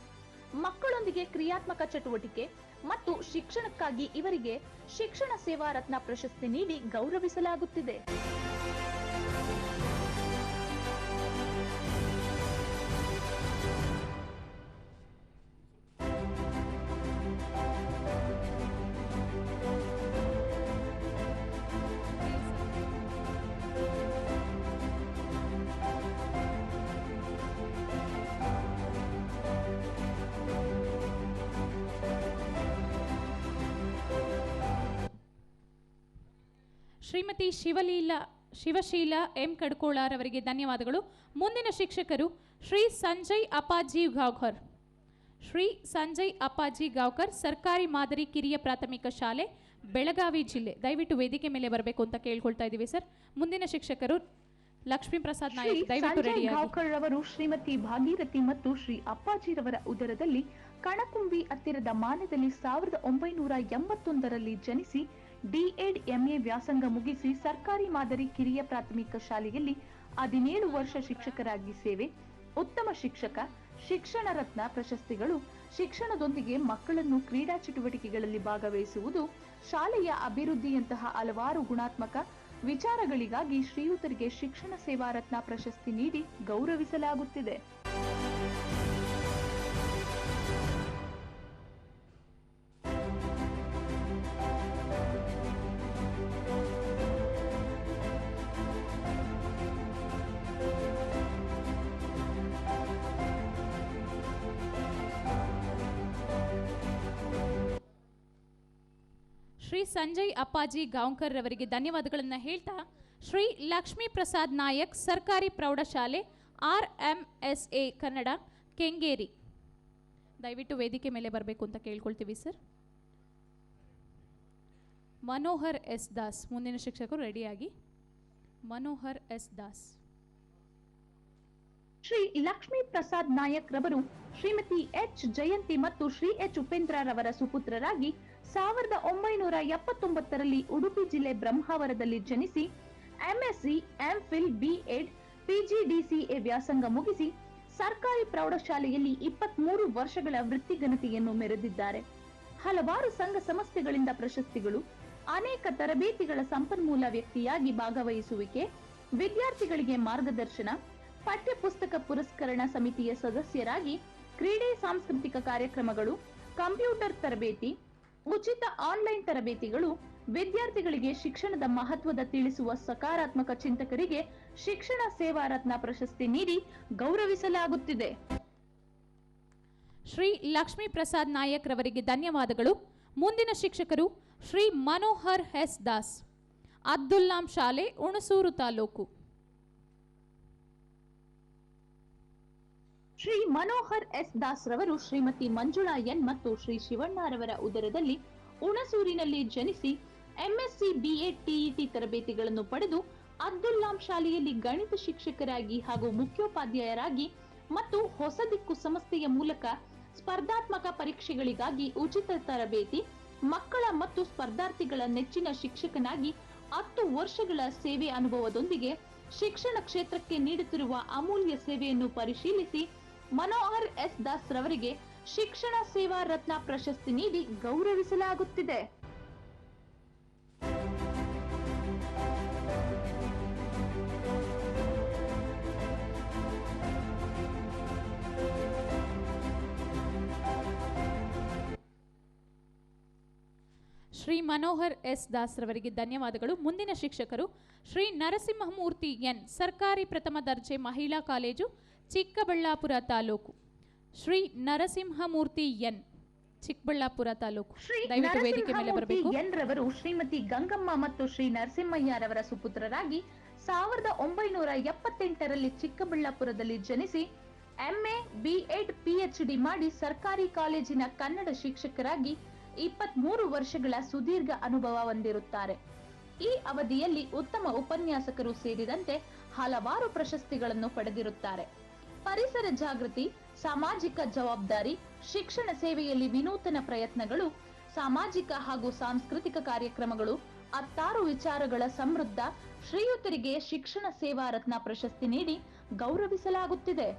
S2: ಮಕ್ಕಳೊಂದಿಗೆ ಕ್ರಿಯಾತ್ಮಕ ಚಟುವಟಿಕೆ ಮತ್ತು ಶಿಕ್ಷಣಕ್ಕಾಗಿ ಇವರಿಗೆ ಶಿಕ್ಷಣ ಸೇವಾ ರತ್ನ ಪ್ರಶಸ್ತಿ ನೀಡಿ ಗೌರವಿಸಲಾಗುತ್ತಿದೆ.
S1: ಶ್ರೀಮತಿ ಶಿವಲೀಲ ಶಿವಶೀಲ ಎಂ ಕಡ್ಕೋಳರವರಿಗೆ ಧನ್ಯವಾದಗಳು. ಮುಂದಿನ ಶಿಕ್ಷಕರು ಶ್ರೀ ಸಂಜಯ್ ಅಪ್ಪಾಜಿ ಗಾವ್ಕರ್. ಶ್ರೀ ಸಂಜಯ್ ಅಪ್ಪಾಜಿ ಗಾವ್ಕರ್ ಸರ್ಕಾರಿ ಮಾದರಿ ಕಿರಿಯ ಪ್ರಾಥಮಿಕ ಶಾಲೆ ಬೆಳಗಾವಿ ಜಿಲ್ಲೆ. ದಯವಿಟ್ಟು ವೇದಿಕೆ ಮೇಲೆ ಬರಬೇಕು ಅಂತ ಕೇಳ್ಕೊಳ್ತಾ ಇದ್ದೀವಿ ಸರ್. ಮುಂದಿನ ಶಿಕ್ಷಕರು ಲಕ್ಷ್ಮೀ ಪ್ರಸಾದ್ ನಾಯಕ್ ದಯವಿಟ್ಟು ರೆಡಿ
S2: ಗಾವ್ಕರ್ ರವರು ಶ್ರೀಮತಿ ಭಾಗೀರಥಿ ಮತ್ತು ಶ್ರೀ ಅಪ್ಪಾಜಿರವರ ಉದರದಲ್ಲಿ ಕಣಕುಂಬಿ ಹತ್ತಿರದ ಮಾನದಲ್ಲಿ ಸಾವಿರದ ಒಂಬೈನೂರ ಎಂಬತ್ತೊಂದರಲ್ಲಿ ಜನಿಸಿ ಡಿಎಡ್ ಎಂಎ ವ್ಯಾಸಂಗ ಮುಗಿಸಿ ಸರ್ಕಾರಿ ಮಾದರಿ ಕಿರಿಯ ಪ್ರಾಥಮಿಕ ಶಾಲೆಯಲ್ಲಿ ಹದಿನೇಳು ವರ್ಷ ಶಿಕ್ಷಕರಾಗಿ ಸೇವೆ. ಉತ್ತಮ ಶಿಕ್ಷಕ, ಶಿಕ್ಷಣ ರತ್ನ ಪ್ರಶಸ್ತಿಗಳು, ಶಿಕ್ಷಣದೊಂದಿಗೆ ಮಕ್ಕಳನ್ನು ಕ್ರೀಡಾ ಚಟುವಟಿಕೆಗಳಲ್ಲಿ ಭಾಗವಹಿಸುವುದು, ಶಾಲೆಯ ಅಭಿವೃದ್ಧಿಯಂತಹ ಹಲವಾರು ಗುಣಾತ್ಮಕ ವಿಚಾರಗಳಿಗಾಗಿ ಶ್ರೀಯುತರಿಗೆ ಶಿಕ್ಷಣ ಸೇವಾ ರತ್ನ ಪ್ರಶಸ್ತಿ ನೀಡಿ ಗೌರವಿಸಲಾಗುತ್ತಿದೆ.
S1: ಸಂಜಯ್ ಅಪ್ಪಾಜಿ ಗಾಂವ್ಕರ್ ರವರಿಗೆ ಧನ್ಯವಾದಗಳನ್ನು ಹೇಳ್ತಾ, ಶ್ರೀ ಲಕ್ಷ್ಮೀ ಪ್ರಸಾದ್ ನಾಯಕ್ ಸರ್ಕಾರಿ ಪ್ರೌಢಶಾಲೆ R M S A Kannada, Kengeri. ದಯವಿಟ್ಟು ವೇದಿಕೆ ಮೇಲೆ ಬರಬೇಕು ಅಂತ ಕೇಳ್ಕೊಳ್ತೀವಿ ಸರ್. ಮನೋಹರ್ ಎಸ್ ದಾಸ್, ಮುಂದಿನ ಶಿಕ್ಷಕರು ರೆಡಿಯಾಗಿ. ಮನೋಹರ್ ಎಸ್ ದಾಸ್.
S2: ಶ್ರೀ ಲಕ್ಷ್ಮೀ ಪ್ರಸಾದ್ ನಾಯಕ್ ರವರು ಶ್ರೀಮತಿ ಎಚ್ ಜಯಂತಿ ಮತ್ತು ಶ್ರೀ ಎಚ್ ಉಪೇಂದ್ರ ರವರ ಸುಪುತ್ರರಾಗಿ ಸಾವಿರದ ಒಂಬೈನೂರ ಎಪ್ಪತ್ತೊಂಬತ್ತರಲ್ಲಿ ಉಡುಪಿ ಜಿಲ್ಲೆ ಬ್ರಹ್ಮಾವರದಲ್ಲಿ ಜನಿಸಿ, ಎಂಎಸ್ಸಿ, ಎಂಫಿಲ್ ಬಿಎಡ್ ಪಿಜಿಡಿಸಿಎ ವ್ಯಾಸಂಗ ಮುಗಿಸಿ ಸರ್ಕಾರಿ ಪ್ರೌಢಶಾಲೆಯಲ್ಲಿ ಇಪ್ಪತ್ಮೂರು ವರ್ಷಗಳ ವೃತ್ತಿಘನತೆಯನ್ನು ಮೆರೆದಿದ್ದಾರೆ. ಹಲವಾರು ಸಂಘ ಸಂಸ್ಥೆಗಳಿಂದ ಪ್ರಶಸ್ತಿಗಳು, ಅನೇಕ ತರಬೇತಿಗಳ ಸಂಪನ್ಮೂಲ ವ್ಯಕ್ತಿಯಾಗಿ ಭಾಗವಹಿಸುವಿಕೆ, ವಿದ್ಯಾರ್ಥಿಗಳಿಗೆ ಮಾರ್ಗದರ್ಶನ ಪಠ್ಯ ಪುಸ್ತಕ ಪುರಸ್ಕರಣ ಸಮಿತಿಯ ಸದಸ್ಯರಾಗಿ ಕ್ರೀಡೆ ಸಾಂಸ್ಕೃತಿಕ ಕಾರ್ಯಕ್ರಮಗಳು, ಕಂಪ್ಯೂಟರ್ ತರಬೇತಿ ಉಚಿತ ಆನ್ಲೈನ್ ತರಬೇತಿಗಳು ವಿದ್ಯಾರ್ಥಿಗಳಿಗೆ ಶಿಕ್ಷಣದ ಮಹತ್ವದ ತಿಳಿಸುವ ಸಕಾರಾತ್ಮಕ ಚಿಂತಕರಿಗೆ ಶಿಕ್ಷಣ ಸೇವಾ ರತ್ನ ಪ್ರಶಸ್ತಿ ನೀಡಿ ಗೌರವಿಸಲಾಗುತ್ತಿದೆ.
S1: ಶ್ರೀ ಲಕ್ಷ್ಮೀ ಪ್ರಸಾದ್ ನಾಯಕ್ ರವರಿಗೆ ಧನ್ಯವಾದಗಳು. ಮುಂದಿನ ಶಿಕ್ಷಕರು ಶ್ರೀ ಮನೋಹರ್ ಎಸ್ ದಾಸ್. ಅಬ್ದುಲ್ಲಾಂ ಶಾಲೆ ಹುಣಸೂರು ತಾಲೂಕು.
S2: ಶ್ರೀ ಮನೋಹರ್ ಎಸ್ ದಾಸ್ ರವರು ಶ್ರೀಮತಿ ಮಂಜುಳಾ ಎನ್ ಮತ್ತು ಶ್ರೀ ಶಿವಣ್ಣರವರ ಉದರದಲ್ಲಿ ಹುಣಸೂರಿನಲ್ಲಿ ಜನಿಸಿ ಎಂಎಸ್ಸಿ ಬಿಎ ಟಿಇಟಿ ತರಬೇತಿಗಳನ್ನು ಪಡೆದು ಅಬ್ದುಲ್ಲಾಂ ಶಾಲೆಯಲ್ಲಿ ಗಣಿತ ಶಿಕ್ಷಕರಾಗಿ ಹಾಗೂ ಮುಖ್ಯೋಪಾಧ್ಯಾಯರಾಗಿ ಮತ್ತು ಹೊಸ ದಿಕ್ಕು ಸಂಸ್ಥೆಯ ಮೂಲಕ ಸ್ಪರ್ಧಾತ್ಮಕ ಪರೀಕ್ಷೆಗಳಿಗಾಗಿ ಉಚಿತ ತರಬೇತಿ, ಮಕ್ಕಳ ಮತ್ತು ಸ್ಪರ್ಧಾರ್ಥಿಗಳ ನೆಚ್ಚಿನ ಶಿಕ್ಷಕನಾಗಿ ಹತ್ತು ವರ್ಷಗಳ ಸೇವೆ ಅನುಭವದೊಂದಿಗೆ ಶಿಕ್ಷಣ ಕ್ಷೇತ್ರಕ್ಕೆ ನೀಡುತ್ತಿರುವ ಅಮೂಲ್ಯ ಸೇವೆಯನ್ನು ಪರಿಶೀಲಿಸಿ ಮನೋಹರ್ ಎಸ್ ದಾಸ್ ರವರಿಗೆ ಶಿಕ್ಷಣ ಸೇವಾ ರತ್ನ ಪ್ರಶಸ್ತಿ ನೀಡಿ ಗೌರವಿಸಲಾಗುತ್ತಿದೆ.
S1: ಶ್ರೀ ಮನೋಹರ್ ಎಸ್ ದಾಸ್ ರವರಿಗೆ ಧನ್ಯವಾದಗಳು. ಮುಂದಿನ ಶಿಕ್ಷಕರು ಶ್ರೀ ನರಸಿಂಹಮೂರ್ತಿ ಎನ್ ಸರ್ಕಾರಿ ಪ್ರಥಮ ದರ್ಜೆ ಮಹಿಳಾ ಕಾಲೇಜು ಚಿಕ್ಕಬಳ್ಳಾಪುರ ತಾಲೂಕು. ಶ್ರೀ ನರಸಿಂಹಮೂರ್ತಿ ಎನ್. ಚಿಕ್ಕಬಳ್ಳಾಪುರ ತಾಲೂಕು. ದಯವಿಟ್ಟು ವೇದಿಕೆ ಮೇಲೆ ಬರಬೇಕು.
S2: ಎನ್ ರವರು ಶ್ರೀಮತಿ ಗಂಗಮ್ಮ ಮತ್ತು ಶ್ರೀ ನರಸಿಂಹಯ್ಯರವರ ಸುಪುತ್ರರಾಗಿ ಸಾವಿರದ ಒಂಬೈನೂರ ಎಪ್ಪತ್ತೆಂಟರಲ್ಲಿ ಚಿಕ್ಕಬಳ್ಳಾಪುರದಲ್ಲಿ ಜನಿಸಿ ಎಂಎ ಬಿಎಡ್ ಪಿಎಚ್ ಡಿ ಮಾಡಿ ಸರ್ಕಾರಿ ಕಾಲೇಜಿನ ಕನ್ನಡ ಶಿಕ್ಷಕರಾಗಿ ಇಪ್ಪತ್ಮೂರು ವರ್ಷಗಳ ಸುದೀರ್ಘ ಅನುಭವ ಹೊಂದಿರುತ್ತಾರೆ. ಈ ಅವಧಿಯಲ್ಲಿ ಉತ್ತಮ ಉಪನ್ಯಾಸಕರು ಸೇರಿದಂತೆ ಹಲವಾರು ಪ್ರಶಸ್ತಿಗಳನ್ನು ಪಡೆದಿರುತ್ತಾರೆ. ಪರಿಸರ ಜಾಗೃತಿ, ಸಾಮಾಜಿಕ ಜವಾಬ್ದಾರಿ, ಶಿಕ್ಷಣ ಸೇವೆಯಲ್ಲಿ ವಿನೂತನ ಪ್ರಯತ್ನಗಳು, ಸಾಮಾಜಿಕ ಹಾಗೂ ಸಾಂಸ್ಕೃತಿಕ ಕಾರ್ಯಕ್ರಮಗಳು, ಹತ್ತಾರು ವಿಚಾರಗಳ ಸಮೃದ್ಧ, ಶ್ರೀಯುತರಿಗೆ ಶಿಕ್ಷಣ ಸೇವಾ ರತ್ನ ಪ್ರಶಸ್ತಿ ನೀಡಿ ಗೌರವಿಸಲಾಗುತ್ತಿದೆ.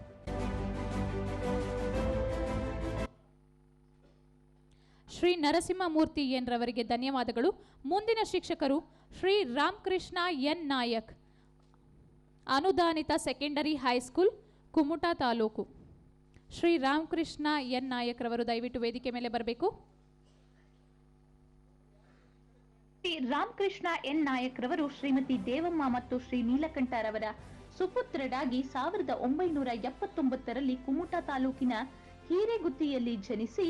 S1: ಶ್ರೀ ನರಸಿಂಹಮೂರ್ತಿ ಎನ್ ರವರಿಗೆ ಧನ್ಯವಾದಗಳು. ಮುಂದಿನ ಶಿಕ್ಷಕರು ಶ್ರೀ ರಾಮಕೃಷ್ಣ ಎನ್ ನಾಯಕ್. ಅನುದಾನಿತ secondary high school Kumta taluk. Shri Ramakrishna N ನಾಯಕ್ರವರು ದಯವಿಟ್ಟು ವೇದಿಕೆ ಮೇಲೆ ಬರಬೇಕು.
S2: ಶ್ರೀ ರಾಮಕೃಷ್ಣ ಎನ್ ನಾಯಕ್ ರವರು ಶ್ರೀಮತಿ ದೇವಮ್ಮ ಮತ್ತು ಶ್ರೀ ನೀಲಕಂಠರವರ ಸುಪುತ್ರರಾಗಿ ಸಾವಿರದ ಒಂಬೈನೂರ ಎಪ್ಪತ್ತೊಂಬತ್ತರಲ್ಲಿ ಕುಮುಟಾ ತಾಲೂಕಿನ ಹಿರೇಗುತ್ತಿಯಲ್ಲಿ ಜನಿಸಿ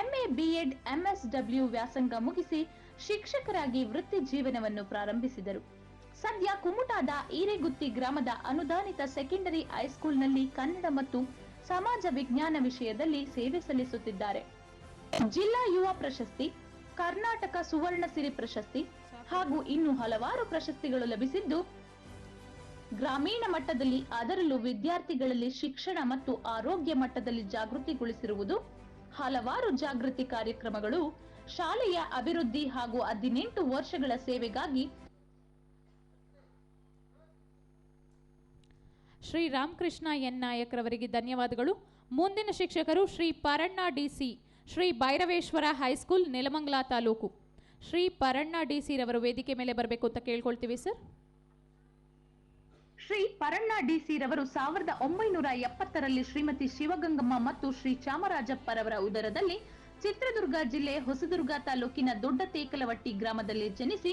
S2: ಎಂಎ ಬಿಎಡ್ ಎಂಎಸ್ಡಬ್ಲ್ಯೂ ವ್ಯಾಸಂಗ ಮುಗಿಸಿ ಶಿಕ್ಷಕರಾಗಿ ವೃತ್ತಿ ಜೀವನವನ್ನು ಪ್ರಾರಂಭಿಸಿದರು. ಸದ್ಯ ಕುಮುಟಾದ ಈರೆಗುತ್ತಿ ಗ್ರಾಮದ ಅನುದಾನಿತ ಸೆಕೆಂಡರಿ ಹೈಸ್ಕೂಲ್ನಲ್ಲಿ ಕನ್ನಡ ಮತ್ತು ಸಮಾಜ ವಿಜ್ಞಾನ ವಿಷಯದಲ್ಲಿ ಸೇವೆ ಸಲ್ಲಿಸುತ್ತಿದ್ದಾರೆ. ಜಿಲ್ಲಾ ಯುವ ಪ್ರಶಸ್ತಿ, ಕರ್ನಾಟಕ ಸುವರ್ಣ ಸಿರಿ ಪ್ರಶಸ್ತಿ ಹಾಗೂ ಇನ್ನು ಹಲವಾರು ಪ್ರಶಸ್ತಿಗಳು ಲಭಿಸಿದ್ದು, ಗ್ರಾಮೀಣ ಮಟ್ಟದಲ್ಲಿ ಅದರಲ್ಲೂ ವಿದ್ಯಾರ್ಥಿಗಳಲ್ಲಿ ಶಿಕ್ಷಣ ಮತ್ತು ಆರೋಗ್ಯ ಮಟ್ಟದಲ್ಲಿ ಜಾಗೃತಿಗೊಳಿಸಿರುವುದು, ಹಲವಾರು ಜಾಗೃತಿ ಕಾರ್ಯಕ್ರಮಗಳು ಶಾಲೆಯ ಅಭಿವೃದ್ಧಿ ಹಾಗೂ ಹದಿನೆಂಟು ವರ್ಷಗಳ ಸೇವೆಗಾಗಿ
S1: ಶ್ರೀ ರಾಮಕೃಷ್ಣ ಎನ್. ನಾಯಕ್ರವರಿಗೆ ಧನ್ಯವಾದಗಳು. ಮುಂದಿನ ಶಿಕ್ಷಕರು Shri Paranna DC Shri Bhairaveshwara high school Nelamangala taluk. Shri Paranna DC ರವರು ವೇದಿಕೆ ಮೇಲೆ ಬರಬೇಕು ಅಂತ ಕೇಳ್ಕೊಳ್ತೀವಿ, ಸರ್.
S2: ಶ್ರೀ ಪರಣ್ಣ ಡಿಸಿ ರವರು ಸಾವಿರದ ಒಂಬೈನೂರ ಎಪ್ಪತ್ತರಲ್ಲಿ ಶ್ರೀಮತಿ ಶಿವಗಂಗಮ್ಮ ಮತ್ತು ಶ್ರೀ ಚಾಮರಾಜಪ್ಪರವರ ಉದರದಲ್ಲಿ ಚಿತ್ರದುರ್ಗ ಜಿಲ್ಲೆ ಹೊಸದುರ್ಗ ತಾಲೂಕಿನ ದೊಡ್ಡ ತೇಕಲವಟ್ಟಿ ಗ್ರಾಮದಲ್ಲಿ ಜನಿಸಿ,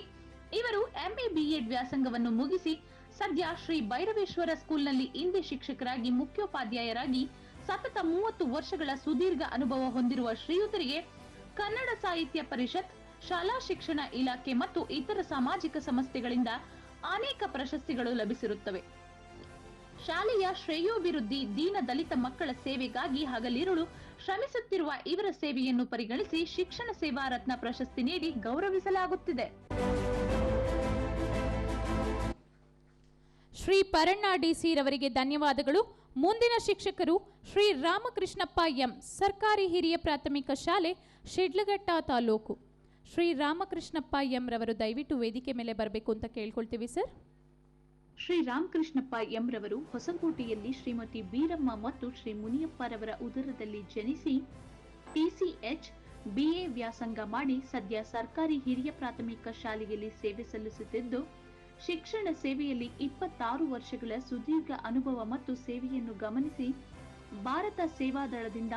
S2: ಇವರು ಎಂಎ ಬಿಎಡ್ ವ್ಯಾಸಂಗವನ್ನು ಮುಗಿಸಿ ಸದ್ಯ ಶ್ರೀ ಭೈರವೇಶ್ವರ ಸ್ಕೂಲ್ನಲ್ಲಿ ಹಿಂದಿ ಶಿಕ್ಷಕರಾಗಿ ಮುಖ್ಯೋಪಾಧ್ಯಾಯರಾಗಿ ಸತತ ಮೂವತ್ತು ವರ್ಷಗಳ ಸುದೀರ್ಘ ಅನುಭವ ಹೊಂದಿರುವ ಶ್ರೀಯುತರಿಗೆ ಕನ್ನಡ ಸಾಹಿತ್ಯ ಪರಿಷತ್, ಶಾಲಾ ಶಿಕ್ಷಣ ಇಲಾಖೆ ಮತ್ತು ಇತರ ಸಾಮಾಜಿಕ ಸಂಸ್ಥೆಗಳಿಂದ ಅನೇಕ ಪ್ರಶಸ್ತಿಗಳು ಲಭಿಸಿರುತ್ತವೆ. ಶಾಲೆಯ ಶ್ರೇಯೋಭಿವೃದ್ಧಿ, ದೀನ ದಲಿತ ಮಕ್ಕಳ ಸೇವೆಗಾಗಿ ಹಗಲಿರುಳು ಶ್ರಮಿಸುತ್ತಿರುವ ಇವರ ಸೇವೆಯನ್ನು ಪರಿಗಣಿಸಿ ಶಿಕ್ಷಣ ಸೇವಾ ರತ್ನ ಪ್ರಶಸ್ತಿ ನೀಡಿ ಗೌರವಿಸಲಾಗುತ್ತಿದೆ.
S1: ಶ್ರೀ ಪರಣ್ಣ ಡಿಸಿ ರವರಿಗೆ ಧನ್ಯವಾದಗಳು. ಮುಂದಿನ ಶಿಕ್ಷಕರು ಶ್ರೀ ರಾಮಕೃಷ್ಣಪ್ಪ ಎಂ, ಸರ್ಕಾರಿ ಹಿರಿಯ ಪ್ರಾಥಮಿಕ ಶಾಲೆ, ಶಿಡ್ಲಘಟ್ಟ ತಾಲೂಕು. ಶ್ರೀ ರಾಮಕೃಷ್ಣಪ್ಪ ಎಂ ರವರು ದಯವಿಟ್ಟು ವೇದಿಕೆ ಮೇಲೆ ಬರಬೇಕು ಅಂತ ಕೇಳ್ಕೊಳ್ತೀವಿ, ಸರ್.
S2: ಶ್ರೀ ರಾಮಕೃಷ್ಣಪ್ಪ ಎಂ ರವರು ಹೊಸಕೋಟೆಯಲ್ಲಿ ಶ್ರೀಮತಿ ಬೀರಮ್ಮ ಮತ್ತು ಶ್ರೀ ಮುನಿಯಪ್ಪರವರ ಉದರದಲ್ಲಿ ಜನಿಸಿ ಟಿಸಿಎಚ್ ಬಿಎ ವ್ಯಾಸಂಗ ಮಾಡಿ ಸದ್ಯ ಸರ್ಕಾರಿ ಹಿರಿಯ ಪ್ರಾಥಮಿಕ ಶಾಲೆಯಲ್ಲಿ ಸೇವೆ ಸಲ್ಲಿಸುತ್ತಿದ್ದು ಶಿಕ್ಷಣ ಸೇವೆಯಲ್ಲಿ ಇಪ್ಪತ್ತಾರು ವರ್ಷಗಳ ಸುದೀರ್ಘ ಅನುಭವ ಮತ್ತು ಸೇವೆಯನ್ನು ಗಮನಿಸಿ ಭಾರತ ಸೇವಾದಳದಿಂದ